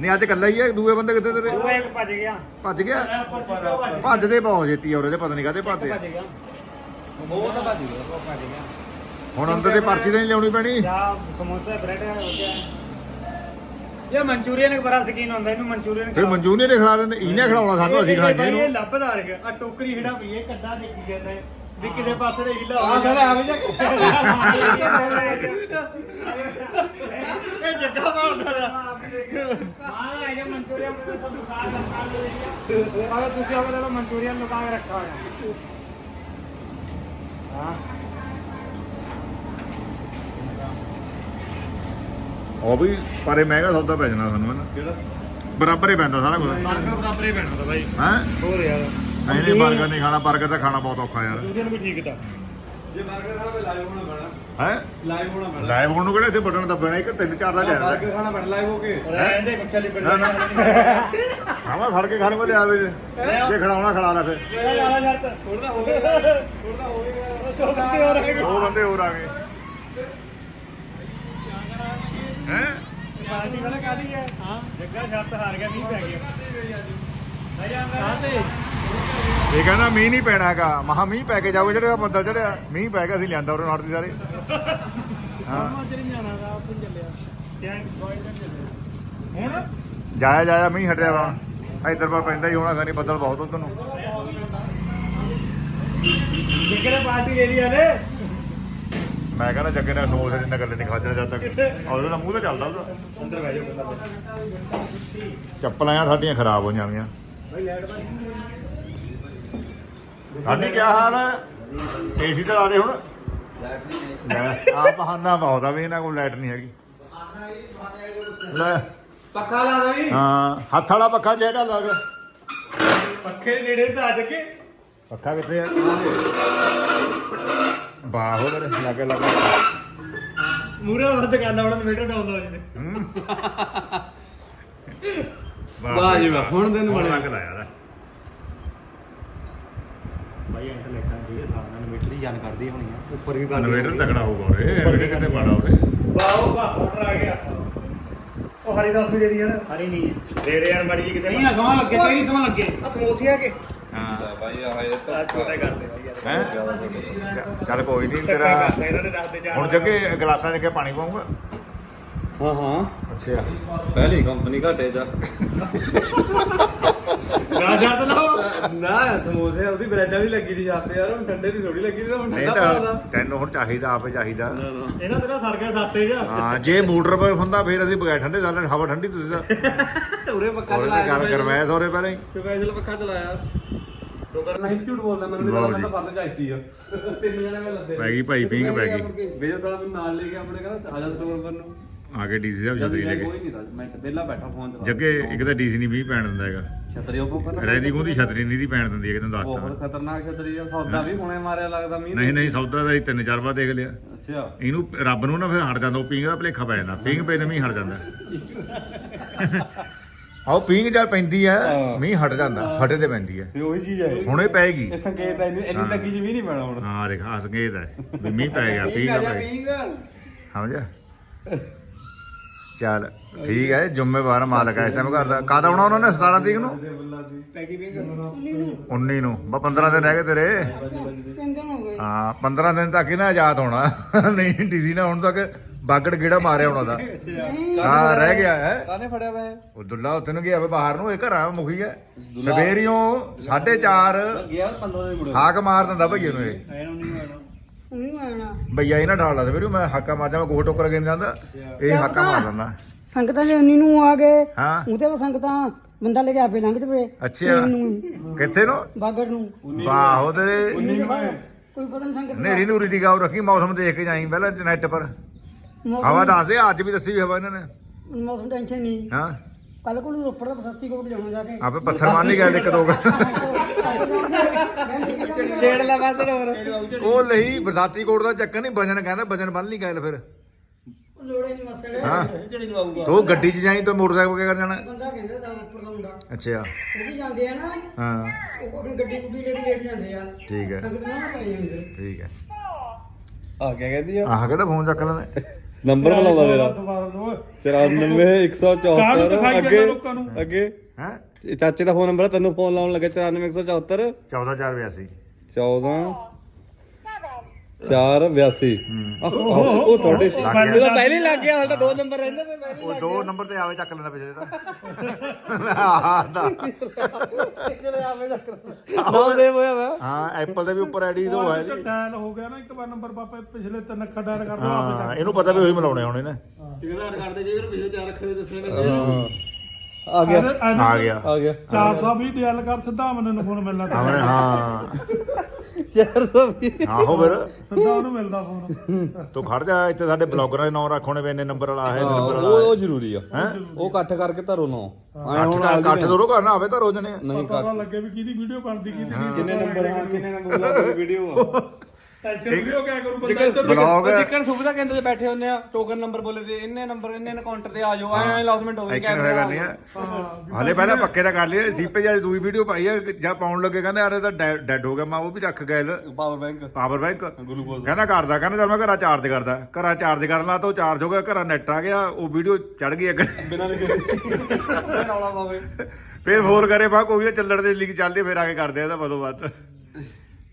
Speaker 1: ਨਹੀਂ ਅੱਜ ਇਕੱਲਾ ਹੀ ਹੈ ਦੂਏ ਬੰਦੇ ਕਿੱਥੇ ਤੇਰੇ?
Speaker 3: ਉਹ ਇੱਕ
Speaker 1: ਭੱਜ ਗਿਆ।
Speaker 3: ਭੱਜ ਗਿਆ?
Speaker 1: ਭੱਜਦੇ ਬਹੁਤ ਜੇਤੀ ਔਰ ਇਹਦੇ ਪਤਾ ਨਹੀਂ ਕਾਹਦੇ
Speaker 3: ਭੱਜ ਗਿਆ।
Speaker 2: ਉਹ
Speaker 3: ਭੱਜ ਗਿਆ
Speaker 1: ਹੁਣ ਅੰਦਰ ਤੇ ਪਰਚੀ ਤਾਂ ਨਹੀਂ ਲਿਆਉਣੀ ਪੈਣੀ?
Speaker 3: ਯਾ ਸਮੋਸਾ ਬ੍ਰੈਡ ਹੋ? ਗਿਆ ਇਹ ਮਨਚੂਰੀਅਨ ਬੜਾ ਸ਼ਕੀਨ ਹੁੰਦਾ ਇਹਨੂੰ ਮਨਚੂਰੀਅਨ
Speaker 1: ਫਿਰ ਮਨਚੂਰੀਅਨ ਦੇ ਖਿਲਾ ਇਹਨੇ ਖਿਲਾਉਣਾ ਸਾਨੂੰ ਅਸੀਂ ਖਿਲਾਈਏ
Speaker 3: ਇਹ ਲੱਭਦਾ ਵੀ ਕਿਸੇ ਪਾਸੇ ਦੇ ਹੀਲਾ
Speaker 2: ਹੋ ਗਿਆ ਆ ਵੀ
Speaker 3: ਇਹ ਜੱਗਾ ਮਾਰਦਾ ਦਾ ਮਾਂ ਇਹ ਮਨਚੂਰੀਅਨ ਨੂੰ ਸਭ ਨੂੰ ਖਾ ਖਾ ਲਿਆ ਆਹ ਤੁਸੀਂ ਆਹ ਵਾਲਾ ਮਨਚੂਰੀਅਨ ਲੁਕਾ ਕੇ ਰੱਖਾ ਹੋਇਆ। ਹਾਂ।
Speaker 1: ਉਹ ਵੀ ਪਰੇ ਮਹਿੰਗਾ ਸੌਦਾ ਪੈ ਸਾਨੂੰ ਹੈ ਨਾ?
Speaker 3: ਕਿਹੜਾ?
Speaker 1: ਬਰਾਬਰ ਹੀ ਪੈਂਦਾ ਸਾਰਾ ਨਹੀਂ 버ਗਰ ਨਹੀਂ ਖਾਣਾ 버ਗਰ ਤਾਂ ਖਾਣਾ ਬਹੁਤ ਔਖਾ ਯਾਰ।
Speaker 4: ਦੂਜੇ ਨੂੰ ਵੀ ਠੀਕ ਤਾਂ।
Speaker 3: ਜੇ ਬਰਗਰ ਖਾਣਾ ਲਾਈਵ ਹੋਣਾ ਪੈਣਾ।
Speaker 1: ਹੈ?
Speaker 3: ਲਾਈਵ ਹੋਣਾ ਪੈਣਾ।
Speaker 1: ਲਾਈਵ ਹੋਣ ਨੂੰ ਕਿਹੜਾ ਇੱਥੇ ਬਟਨ ਦੱਬਣਾ ਇੱਕ ਤਿੰਨ ਚਾਰ ਦਾ ਚੈਨਲ ਹੈ
Speaker 3: ਬਰਗਰ ਖਾਣਾ ਪੈਣਾ ਲਾਈਵ ਹੋ ਕੇ।
Speaker 4: ਰਹਿਣ ਦੇ ਬੱਚਾ ਲਿਬੜ
Speaker 1: ਨਾ ਨਾ। ਖਾਵਾ ਫੜ ਕੇ ਖਾਣ ਵਾਲੇ ਆਵੇ ਜੇ। ਖੜਾਉਣਾ ਖੜਾ ਲੈ ਫਿਰ।
Speaker 3: ਜ਼ਿਆਦਾ ਸ਼ਰਤ ਥੋੜਾ ਹੋ ਗਿਆ। ਥੋੜਾ ਹੋ ਗਿਆ। ਦੋ ਬੰਦੇ ਹੋ ਰਹੇ
Speaker 1: ਦੋ ਬੰਦੇ ਹੋਰ ਆ ਗਏ। ਹੈ?
Speaker 4: ਪਾਰਟੀ ਵਾਲਾ ਕਾਦੀ ਹੈ ਹਾਂ। ਜੱਗਾ ਸ਼ਰਤ ਹਾਰ ਗਿਆ ਨਹੀਂ ਪੈ ਗਿਆ।
Speaker 1: ਇਹ ਕਹਿੰਦਾ ਮੀਂਹ ਨਹੀਂ ਪੈਣਾ ਹੈਗਾ। ਮਹਾ ਮੀਂਹ ਪੈ ਕੇ ਜਾਓਗੇ ਜਿਹੜਾ ਬੰਦਾ ਚੜਿਆ ਮੀਂਹ ਪੈ ਗਿਆ ਅਸੀਂ ਲਿਆਂਦਾ ਉਹ ਨਾਟ ਦੀ ਸਾਰੇ। ਹਾਂ। ਹੁਣ ਜਾਇਆ ਜਾਇਆ ਮੀਂਹ ਹਟਿਆ ਵਾ। ਇੱਧਰ ਪਰ ਪੈਂਦਾ ਹੀ ਹੋਣਾ ਖਾਨੀ ਬੱਦਲ ਬਹੁਤ ਉਧਰ ਨੂੰ।
Speaker 4: ਨੇ ਪਾਰਟੀ ਲੈ ਲਈ ਹਲੇ
Speaker 1: ਮੈਂ ਕਹਿੰਦਾ ਜੱਗੇ ਨੇ ਸਮੋਸੇ ਜਿੰਨਾ ਗੱਲੇ ਨਹੀਂ ਖਾਜਣਾ ਜਦ ਤੱਕ। ਉਹਦੇ ਨਾਲ ਮੂੰਹ ਤੇ ਚੱਲਦਾ ਉਹਦਾ।
Speaker 4: ਅੰਦਰ ਬਹਿ ਜਾਓ
Speaker 1: ਚੱਪਲਾਂ ਆ ਸਾਡੀਆਂ ਖਰਾਬ ਹੋ ਜਾਵੀਆਂ ਸਾਡੀ ਕੀ ਹਾਲ ਹੈ ਏਸੀ ਤਾਂ ਲਾ ਦੇ ਹੁਣ। ਲੈ ਆ ਬਹਾਨਾ ਬਹੁਤ ਆ ਵੀ ਇਹਨਾਂ ਕੋਲ ਲਾਈਟ ਨਹੀਂ ਹੈਗੀ। ਲੈ।
Speaker 3: ਪੱਖਾ ਲਾ ਦੋ ਜੀ।
Speaker 1: ਹਾਂ ਹੱਥ ਵਾਲਾ ਪੱਖਾ ਜਿਹੜਾ ਲੱਗ
Speaker 3: ਪੱਖੇ ਦੇ ਨੇੜੇ ਤਾਂ ਆ ਚੱਕੇ
Speaker 1: ਪੱਖਾ ਕਿੱਥੇ ਆ? ਬਾਹੋ ਮੇਰੇ ਲੱਗੇ ਲੱਗੇ।
Speaker 4: ਮੂਰੇ ਵਾਲਾ ਦੁਕਾਨਾਂ ਵਾਲਾ ਇਨਵੇਟਰ ਡਾਊਨ ਹੋ ਜਾਂਦੇ
Speaker 3: ਵਾਹ ਜੀ ਵਾਹ, ਹੁਣ ਦਿਨ ਬਣਿਆ।
Speaker 1: ਲੱਗਦਾ ਯਾਰ।
Speaker 4: ਭਾਈ ਅੰਕਲ ਲੈਟਾਂ ਜਿਹੜੇ ਹਿਸਾਬ ਨਾਲ ਇਨਵੇਟਰ ਦੀ ਜਾਨ ਕਰਦੀ ਹੋਣੀ ਆ
Speaker 3: ਉੱਪਰ ਵੀ
Speaker 1: ਇਨਵੇਟਰ ਤਕੜਾ ਹੋਊਗਾ ਉਹਦੇ ਇਨਵੇਟਰ ਕਿਤੇ ਮਾੜਾ ਹੋਵੇ।
Speaker 3: ਵਾਹ ਵਾਹ ਆਰਡਰ ਆ ਗਿਆ। ਉਹ ਹਰੀ ਦਾਸ ਵੀ ਜਿਹੜੀ ਯਾਰ
Speaker 4: ਹਰੀ ਨਹੀਂ ਹੈ।
Speaker 3: ਦੇ ਦੇ ਯਾਰ ਮੜੀ ਜੀ ਕਿਤੇ।
Speaker 4: ਨਹੀਂ ਆ ਸਮਾਂ ਲੱਗੇ ਤੇਰੀ ਸਮਾਂ ਲੱਗੇ।
Speaker 3: ਆ ਸਮੋਸੀਆਂ ਕੇ।
Speaker 1: ਹਾਂ।
Speaker 2: ਭਾਈ ਆਹ ਇਹ
Speaker 3: ਆ ਛੋਟੇ ਕਰਦੇ ਸੀ ਯਾਰ।
Speaker 1: ਹੈ? ਚੱਲ ਕੋਈ ਨਹੀਂ। ਤੇਰਾ।
Speaker 3: ਦੇ ਦੇ
Speaker 1: ਹੁਣ ਜੱਗੇ ਗਲਾਸਾਂ 'ਚ ਕੇ ਪਾਣੀ ਪਾਉਂਗਾ
Speaker 2: ਹਾਂ ਹਾਂ।
Speaker 1: ਅੱਛਾ।
Speaker 2: ਪਹਿਲੀ ਕੰਪਨੀ ਘਾਟੇ ਜਾ
Speaker 3: ਨਾ ਸ਼ਰਤ ਲਾਓ
Speaker 2: ਨਾ ਸਮੋਸੇ ਉਹਦੀ ਬ੍ਰੈਡਾਂ ਦੀ ਲੱਗੀ ਦੀ ਜਾਂਦੇ ਯਾਰ ਹੁਣ ਠੰਡੇ ਦੀ ਥੋੜੀ ਲੱਗੀ ਸੀ ਹੁਣ
Speaker 1: ਨਹੀਂ
Speaker 2: ਠੰਡਾ
Speaker 1: ਤਾਂ
Speaker 2: ਪਾਉਂਦਾ
Speaker 1: ਤੈਨੂੰ ਹੁਣ ਚਾਹੀਦਾ ਆਪੇ ਚਾਹੀਦਾ।
Speaker 3: ਇਹਨਾਂ ਤੇਰਾ ਸਰ ਗਿਆ ਦਾਤੇ ਜਾ
Speaker 1: ਹਾਂ ਜੇ ਮੋਟਰ ਪੇ ਹੁੰਦਾ ਫਿਰ ਅਸੀਂ ਬਗੈਰ ਠੰਡੇ ਸਾਲੇ ਹਵਾ ਠੰਡੀ ਤੁਸੀਂ ਤਾਂ।
Speaker 2: ਉਰੇ ਪੱਕਾ
Speaker 1: ਹੋਰ ਤੇ ਕਰ ਕਰਵਾਇਆ ਸੋਰੇ ਪਹਿਲਾਂ ਹੀ।
Speaker 2: ਸਪੈਸ਼ਲ ਪੱਖਾ ਚਲਾਇਆ। ਲੋਕਾਂ ਨਹੀਂ ਝੂਠ ਬੋਲਦਾ ਮੈਨੂੰ
Speaker 1: ਲਓ
Speaker 2: ਮੇਰਾ
Speaker 1: ਜੀ।
Speaker 2: ਤਾਂ ਫਰਜ਼ ਚਾਹੀਦੀ ਆ। ਤਿੰਨ ਜਣੇ ਮੈਂ ਲੱਦੇ
Speaker 1: ਪੈ ਗਈ ਭਾਈ ਪੀਂਗ ਪੈ ਗਈ।
Speaker 2: ਵੇਜੋ ਮੈਨੂੰ ਨਾਲ ਲੈ ਕੇ ਆਪਣੇ ਕਹਿੰਦਾ ਆ ਜਾ ਸਟੋਰ ਪਰ ਨੂੰ।
Speaker 1: ਆ ਕੇ ਡੀਸੀ ਸਾਹਿਬ
Speaker 2: ਜਦ
Speaker 1: ਛਤਰੀ ਲੈ
Speaker 2: ਕੋਈ
Speaker 1: ਕੇ
Speaker 2: ਨਹੀਂ ਤਾਂ ਮੈਂ ਵਿਹਲਾ ਬੈਠਾ ਫੋਨ ਚਲਾ
Speaker 1: ਜੱਗੇ ਇੱਕ ਤਾਂ ਡੀਸੀ ਨਹੀਂ ਵੀ ਪੈਣ ਦਿੰਦਾ ਹੈਗਾ।
Speaker 2: ਛਤਰੀ ਉਹ ਕੋਲ
Speaker 1: ਰਹਿੰਦੀ ਗੂੰਦੀ ਛਤਰੀ ਨਹੀਂ ਦੀ ਪੈਣ ਦਿੰਦੀ ਹੈ ਕਿ ਤੈਨੂੰ
Speaker 2: ਬਹੁਤ
Speaker 1: ਦੱਸਤਾ
Speaker 2: ਖਤਰਨਾਕ ਛਤਰੀ ਆ ਸੌਦਾ ਵੀ ਹੁਣੇ ਮਾਰਿਆ ਲੱਗਦਾ ਮੀਂਹ
Speaker 1: ਨਹੀਂ ਨਹੀਂ ਸੌਦਾ ਦਾ ਹੀ ਤਿੰਨ ਚਾਰ ਵਾਰ ਦੇਖ ਲਿਆ।
Speaker 2: ਅੱਛਾ।
Speaker 1: ਇਹਨੂੰ ਰੱਬ ਨੂੰ ਨਾ ਫਿਰ ਹਟ ਜਾਂਦਾ ਉਹ ਪੀਂਗ ਦਾ ਭਲੇਖਾ ਪੈ ਜਾਂਦਾ ਪੀਂਗ ਪੈ ਤੇ ਮੀਂਹ ਹਟ ਜਾਂਦਾ। ਆਓ ਪੀਂਗ ਜਦ ਪੈਂਦੀ ਹੈ। ਮੀਂਹ ਹਟ ਜਾਂਦਾ ਹਟੇ ਤੇ ਪੈਂਦੀ
Speaker 2: ਉਹੀ ਚੀਜ਼ ਹੈ
Speaker 1: ਹੁਣੇ ਪੈਗੀ।
Speaker 2: ਇਹ ਸੰਕੇਤ ਹੈ ਇੰਨੀ ਲੱਗੀ ਜੀ ਵੀ ਨਹੀਂ ਪੈਣਾ ਹੁਣ।
Speaker 1: ਹਾਂ ਦੇਖ ਆ ਸੰਕੇਤ ਵੀ ਮੀਂਹ ਪੈ ਗਿਆ ਪੀਂਗ ਆ ਪੈ ਗਿਆ ਸਮਝਿਆ? ਚੱਲ ਠੀਕ ਹੈ ਜ਼ਿੰਮੇਵਾਰ ਮਾਲਕ ਹੈ ਇਸ ਟਾਈਮ ਘਰ ਦਾ। ਕਾਦਾ ਆਉਣਾ ਉਹਨਾਂ ਨੇ 17 ਤਰੀਕ ਨੂੰ?
Speaker 3: ਪੈਗੀ ਵੀ
Speaker 1: 19 ਨੂੰ। ਬਾ 15 ਦਿਨ ਰਹਿ ਗਏ ਤੇਰੇ। ਹਾਂ 15 ਦਿਨ ਤੱਕ ਹੀ ਨਾ ਆਜ਼ਾਦ ਹੋਣਾ। ਨਹੀਂ ਡੀਸੀ ਨਾ ਹੁਣ ਤੱਕ ਬਾਗੜ ਗੇੜਾ ਮਾਰਿਆ ਹੋਣਾ ਦਾ। ਹਾਂ ਰਹਿ ਗਿਆ ਹੈ।
Speaker 2: ਕਾਨੇ ਫੜਿਆ ਵੇ
Speaker 1: ਉਹ ਦੁੱਲਾ ਉੱਥੇ ਨੂੰ ਗਿਆ ਵਾ ਬਾਹਰ ਨੂੰ ਇਹ ਘਰਾਂ ਮੁਖੀ ਹੈ। ਸਵੇਰੀਓ 4:30
Speaker 2: ਗਿਆ 15 ਦੇ ਮੁੜੇ।
Speaker 1: ਹਾਕ ਮਾਰ ਦਿੰਦਾ ਭਈਏ ਨੂੰ ਇਹ।
Speaker 4: ਨਹੀਂ ਆਣਾ
Speaker 1: ਇਹਨਾਂ ਢਾਲ ਲਾ ਦੇ ਵੀਰੋ ਮੈਂ ਹਾਕਾ ਮਾਰ ਜਾਵਾਂ ਗੋਹ ਟੋਕਰ ਕੇ ਨਹੀਂ ਜਾਂਦਾ ਇਹ ਹਾਕਾ ਮਾਰ ਲੈਂਦਾ
Speaker 5: ਸੰਗਤਾਂ ਜੇ ਉਨੀ ਨੂੰ ਆ ਗਏ।
Speaker 1: ਹਾਂ।
Speaker 5: ਉਹਦੇ ਵਾ ਸੰਗਤਾਂ ਬੰਦਾ ਲੈ ਕੇ ਆਪੇ ਲੰਘ ਜਵੇ
Speaker 1: ਅੱਛਾ। ਕਿੱਥੇ ਨੂੰ?
Speaker 5: ਬਾਗੜ ਨੂੰ।
Speaker 1: ਬਾਹੋ ਤੇਰੇ
Speaker 5: ਕੋਈ ਪਤਾ ਨਹੀਂ ਸੰਗਤ
Speaker 1: ਨੇਰੀ ਨੂਰੀ ਦੀ ਗਾਉ ਰੱਖੀ ਮੌਸਮ ਦੇਖ ਕੇ ਜਾਈ ਪਹਿਲਾਂ ਨੈਟ ਪਰ। ਹਵਾ ਦੱਸ ਦੇ ਅੱਜ ਵੀ ਦੱਸੀ ਵੀ ਹਵਾ ਇਹਨਾਂ ਨੇ।
Speaker 5: ਮੌਸਮ ਟੈਨਸ਼ਨ ਨਹੀਂ।
Speaker 1: ਹਾਂ।
Speaker 5: ਕੱਲ ਕੋਲ ਨੂੰ ਰੋਪੜ ਦਾ ਬਸਤੀ ਕੋਲ ਜਾਣਾ ਜਾ ਕੇ।
Speaker 1: ਆਪੇ ਪੱਥਰ ਮਾਰ ਨਹੀਂ ਗਏ ਇੱਕ ਦੋ।
Speaker 5: ਛੇੜ ਲੈ ਬਸ ਹੋਰ।
Speaker 1: ਉਹ ਲਈ ਬਰਸਾਤੀ ਕੋਟ ਦਾ ਚੱਕਰ ਨਹੀਂ ਵਜਨ ਕਹਿੰਦਾ ਵਜਨ ਬੰਨ ਨਹੀਂ ਗਏ ਫਿਰ।
Speaker 5: ਲੋੜੇ ਨਹੀਂ ਮਸੜੇ
Speaker 1: ਹਾਂ।
Speaker 3: ਚੜੀ ਨੂੰ ਆਊਗਾ।
Speaker 1: ਤੋ ਗੱਡੀ 'ਚ ਜਾਈ ਤਾਂ ਮੋਟਰਸਾਈਕਲ ਕੇ ਕਰ ਜਾਣਾ?
Speaker 5: ਬੰਦਾ ਕਹਿੰਦਾ ਤਾਂ ਉੱਪਰ ਦਾ ਮੁੰਡਾ।
Speaker 1: ਅੱਛਾ।
Speaker 5: ਉਹ ਵੀ ਜਾਂਦੇ ਆ ਨਾ।
Speaker 1: ਹਾਂ।
Speaker 5: ਉਹ ਆਪਣੀ ਗੱਡੀ ਗੁੱਡੀ ਲੈ ਕੇ ਲੇਟ ਜਾਂਦੇ ਆ।
Speaker 1: ਠੀਕ ਹੈ।
Speaker 5: ਸੰਗਤ ਜਾਂਦੇ
Speaker 1: ਠੀਕ ਹੈ।
Speaker 2: ਆ ਕਿਆ ਕਹਿੰਦੀ ਆ?
Speaker 1: ਆਹ ਕਿਹੜਾ ਫੋਨ ਚੱਕ ਲੈਂਦਾ?
Speaker 2: ਨੰਬਰ ਬੁਲਾਉਂਦਾ ਤੇਰਾ।
Speaker 4: ਦੁਬਾਰਾ ਦੋ
Speaker 2: 94 174
Speaker 4: ਦਿਖਾਈ
Speaker 2: ਅੱਗੇ
Speaker 4: ਜਾਂਦਾ ਲੋਕਾਂ ਨੂੰ।
Speaker 2: ਅੱਗੇ।
Speaker 1: ਹੈ?
Speaker 2: ਇਹ ਚਾਚੇ ਦਾ ਫੋਨ ਨੰਬਰ ਆ ਤੈਨੂੰ ਫੋਨ ਲਾਉਣ ਲੱਗਾ 94 174
Speaker 1: 14482
Speaker 2: 14 482 ਉਹ ਤੁਹਾਡੇ ਇਹਦਾ ਪਹਿਲੇ ਲੱਗ ਗਿਆ ਹਾਲ ਤਾਂ ਦੋ ਨੰਬਰ ਰਹਿੰਦੇ ਤੇ ਪਹਿਲੇ
Speaker 1: ਉਹ ਦੋ ਨੰਬਰ ਤੇ ਆਵੇ ਚੱਕ ਲੈਂਦਾ ਪਿਛਲੇ ਦਾ ਆਹ ਦਾ
Speaker 2: ਨੌ ਦੇ ਹੋਇਆ ਵਾ।
Speaker 1: ਹਾਂ ਐਪਲ ਦੇ ਵੀ ਉੱਪਰ ਆਈਡੀ ਤੋਂ ਹੈ ਜੀ।
Speaker 4: ਡਾਇਲ ਹੋ ਗਿਆ ਨਾ ਇੱਕ ਵਾਰ ਨੰਬਰ ਪਾਪਾ ਪਿਛਲੇ ਤਿੰਨ ਅੱਖਰ ਡਾਇਲ ਕਰ ਦੋ
Speaker 1: ਹਾਂ ਇਹਨੂੰ ਪਤਾ ਵੀ ਉਹੀ ਮਿਲਾਉਣੇ ਹੁਣ ਇਹਨੇ
Speaker 3: ਠੇਕੇਦਾਰ ਕਰਦੇ ਜੇ ਪਿਛਲੇ ਚਾਰ ਅੱਖਰੇ ਦੱਸਣੇ ਪੈਂਦੇ
Speaker 2: ਆ ਗਿਆ।
Speaker 1: ਆ ਗਿਆ।
Speaker 2: ਆ ਗਿਆ।
Speaker 4: 420 ਡਾਇਲ ਕਰ ਸਿੱਧਾ ਮੈਨੂੰ ਫੋਨ ਮਿਲਣਾ
Speaker 1: ਹਾਂ।
Speaker 2: 420
Speaker 1: ਆਹੋ ਫਿਰ।
Speaker 3: ਸਿੱਧਾ ਉਹਨੂੰ ਮਿਲਦਾ ਫੋਨ
Speaker 1: ਤੂੰ ਖੜ ਜਾ ਇੱਥੇ ਸਾਡੇ ਬਲੌਗਰਾਂ ਦੇ ਨਾਂ ਰੱਖੋਣੇ ਵੇ ਇੰਨੇ ਨੰਬਰ ਵਾਲਾ ਹੈ ਨੰਬਰ ਵਾਲਾ
Speaker 2: ਉਹ ਜ਼ਰੂਰੀ ਆ। ਉਹ ਇਕੱਠ ਕਰਕੇ ਧਰੋ ਨਾ। ਐ ਹੁਣ
Speaker 1: ਕੱਠ ਦੋਰੋ ਕਰਨਾ ਆਵੇ ਤਾਂ ਰੋਜ਼ ਨੇ
Speaker 2: ਨਹੀਂ
Speaker 3: ਪਤਾ
Speaker 2: ਕੱਟ
Speaker 3: ਲੱਗੇ ਵੀ ਕਿਹਦੀ ਵੀਡੀਓ ਬਣਦੀ ਕਿਹਦੀ
Speaker 2: ਕਿੰਨੇ ਨੰਬਰ ਆ? ਕਿੰਨੇ ਨੰਬਰ ਵੀਡੀਓ ਆ।
Speaker 3: ਟੈਨਸ਼ਨ ਵੀਡੀਓ ਕਿਆ ਕਰੂ ਬੰਦਾ
Speaker 2: ਜਿੱਕਣ
Speaker 1: ਬਲੌਗ-
Speaker 2: ਜਿੱਕਣ ਸੁਵਿਧਾ ਕੇਂਦਰ 'ਚ ਬੈਠੇ ਹੁੰਨੇ ਆ ਟੋਕਨ ਨੰਬਰ ਬੋਲੇ ਤੇ ਇੰਨੇ ਨੰਬਰ ਇੰਨੇ ਕਾਊਂਟਰ ਤੇ ਆ ਜਾਓ ਐ ਅਨਾਉਂਸਮੈਂਟ ਹੋਵੇ
Speaker 1: ਇੱਕ ਨੇ ਹੋਇਆ ਕਰਨੀ ਆ। ਹਲੇ ਪਹਿਲਾਂ ਪੱਕੇ ਤਾਂ ਕਰ ਲਈਏ ਸੀਪੇ ਜਦ ਦੂਈ ਵੀਡੀਓ ਪਾਈ ਆ ਜਾਂ ਪਾਉਣ ਲੱਗੇ ਕਹਿੰਦੇ ਯਾਰ ਇਹ ਤਾਂ ਡੈਡ ਹੋ ਗਿਆ ਮੈਂ ਉਹ ਵੀ ਰੱਖ ਗਏ
Speaker 2: power bank
Speaker 1: power bank
Speaker 2: glucose
Speaker 1: ਕਹਿੰਦਾ ਕਰਦਾ ਕਹਿੰਦਾ ਚਲ ਮੈਂ ਘਰਾਂ ਚਾਰਜ ਕਰਦਾ ਘਰਾਂ ਚਾਰਜ ਕਰਨ ਲਾ ਤਾਂ ਉਹ ਚਾਰਜ ਹੋ ਗਿਆ ਘਰਾਂ ਨੈਟ ਆ ਗਿਆ ਉਹ ਵੀਡੀਓ ਚੜ ਗਈ ਅੱਗੇ।
Speaker 2: ਬਿਨਾਂ ਲਿਖੇ ਰੌਲਾ ਪਾਵੇ।
Speaker 1: ਫਿਰ ਹੋਰ ਕਰੇ ਬਾ ਕੋਈ ਚੱਲਣ ਦੇ ਲਿੰਕ ਚੱਲਦੇ ਫਿਰ ਆ ਕੇ ਕਰਦੇ ਆ ਇਹਦਾ ਬਦੋ ਬਾਤ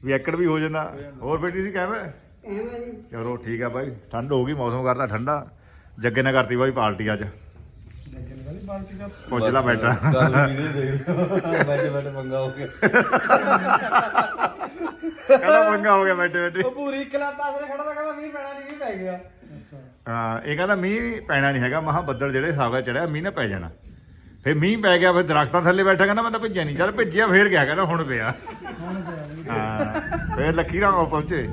Speaker 1: ਵੀ ਐਕੜ ਵੀ ਹੋ ਜਾਂਦਾ। ਹੋਰ ਬੇਟੀ ਸੀ ਕਹਿਵੇਂ
Speaker 5: ਐਵੇਂ ਜੀ
Speaker 1: ਚਲੋ ਠੀਕ ਆ ਬਾਈ। ਠੰਡ ਹੋ ਗਈ ਮੌਸਮ ਕਰਦਾ ਠੰਡਾ। ਜੱਗੇ ਨੇ ਕਰਤੀ ਬਾਈ ਪਾਰਟੀ ਅੱਜ। ਪੁੱਛ ਲਾ ਬੈਠਾ।
Speaker 2: ਗੱਲ ਵੀਡੀਓ ਦੇਖ ਬੈਠੇ ਬੈਠੇ ਪੰਗਾ ਹੋ ਗਿਆ।
Speaker 1: ਕਹਿੰਦਾ ਪੰਗਾ ਹੋ ਗਿਆ ਬੈਠੇ ਬੈਠੇ।
Speaker 2: ਉਹ ਪੂਰੀ ਕਲਾਤਾ ਅਸਲੇ ਖੜਾ ਤਾਂ ਕਹਿੰਦਾ ਮੀਂਹ ਪੈਣਾ ਨਹੀਂ ਮੀਂਹ ਪੈ ਗਿਆ।
Speaker 1: ਹਾਂ ਇਹ ਕਹਿੰਦਾ ਮੀਂਹ ਪੈਣਾ ਨਹੀਂ ਹੈਗਾ ਮਹਾ ਬੱਦਲ ਜਿਹੜੇ ਸਾਗਾ ਚੜਿਆ ਮੀਂਹ ਨਾ ਪੈ ਜਾਣਾ। ਫਿਰ ਮੀਂਹ ਪੈ ਗਿਆ, ਫਿਰ ਦਰਖਤਾਂ ਥੱਲੇ ਬੈਠਾ, ਕਹਿੰਦਾ ਮੈਂ ਤਾਂ ਭਿੱਜਿਆ ਨਹੀਂ ਚੱਲ ਭਿੱਜਿਆ, ਫੇਰ ਗਿਆ, ਕਹਿੰਦਾ ਹੁਣ ਪਿਆ। ਹਾਂ, ਫੇਰ ਲੱਕੀ ਰਾਮ ਪਹੁੰਚੇ।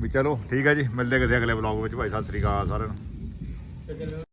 Speaker 1: ਵੀ ਚਲੋ, ਠੀਕ ਹੈ ਜੀ, ਮਿਲਦੇ ਕਿਸੇ ਅਗਲੇ ਵਲੌਗ ਵਿੱਚ। ਭਾਈ, ਸਤਿ ਸ੍ਰੀ ਅਕਾਲ ਸਾਰਿਆਂ ਨੂੰ।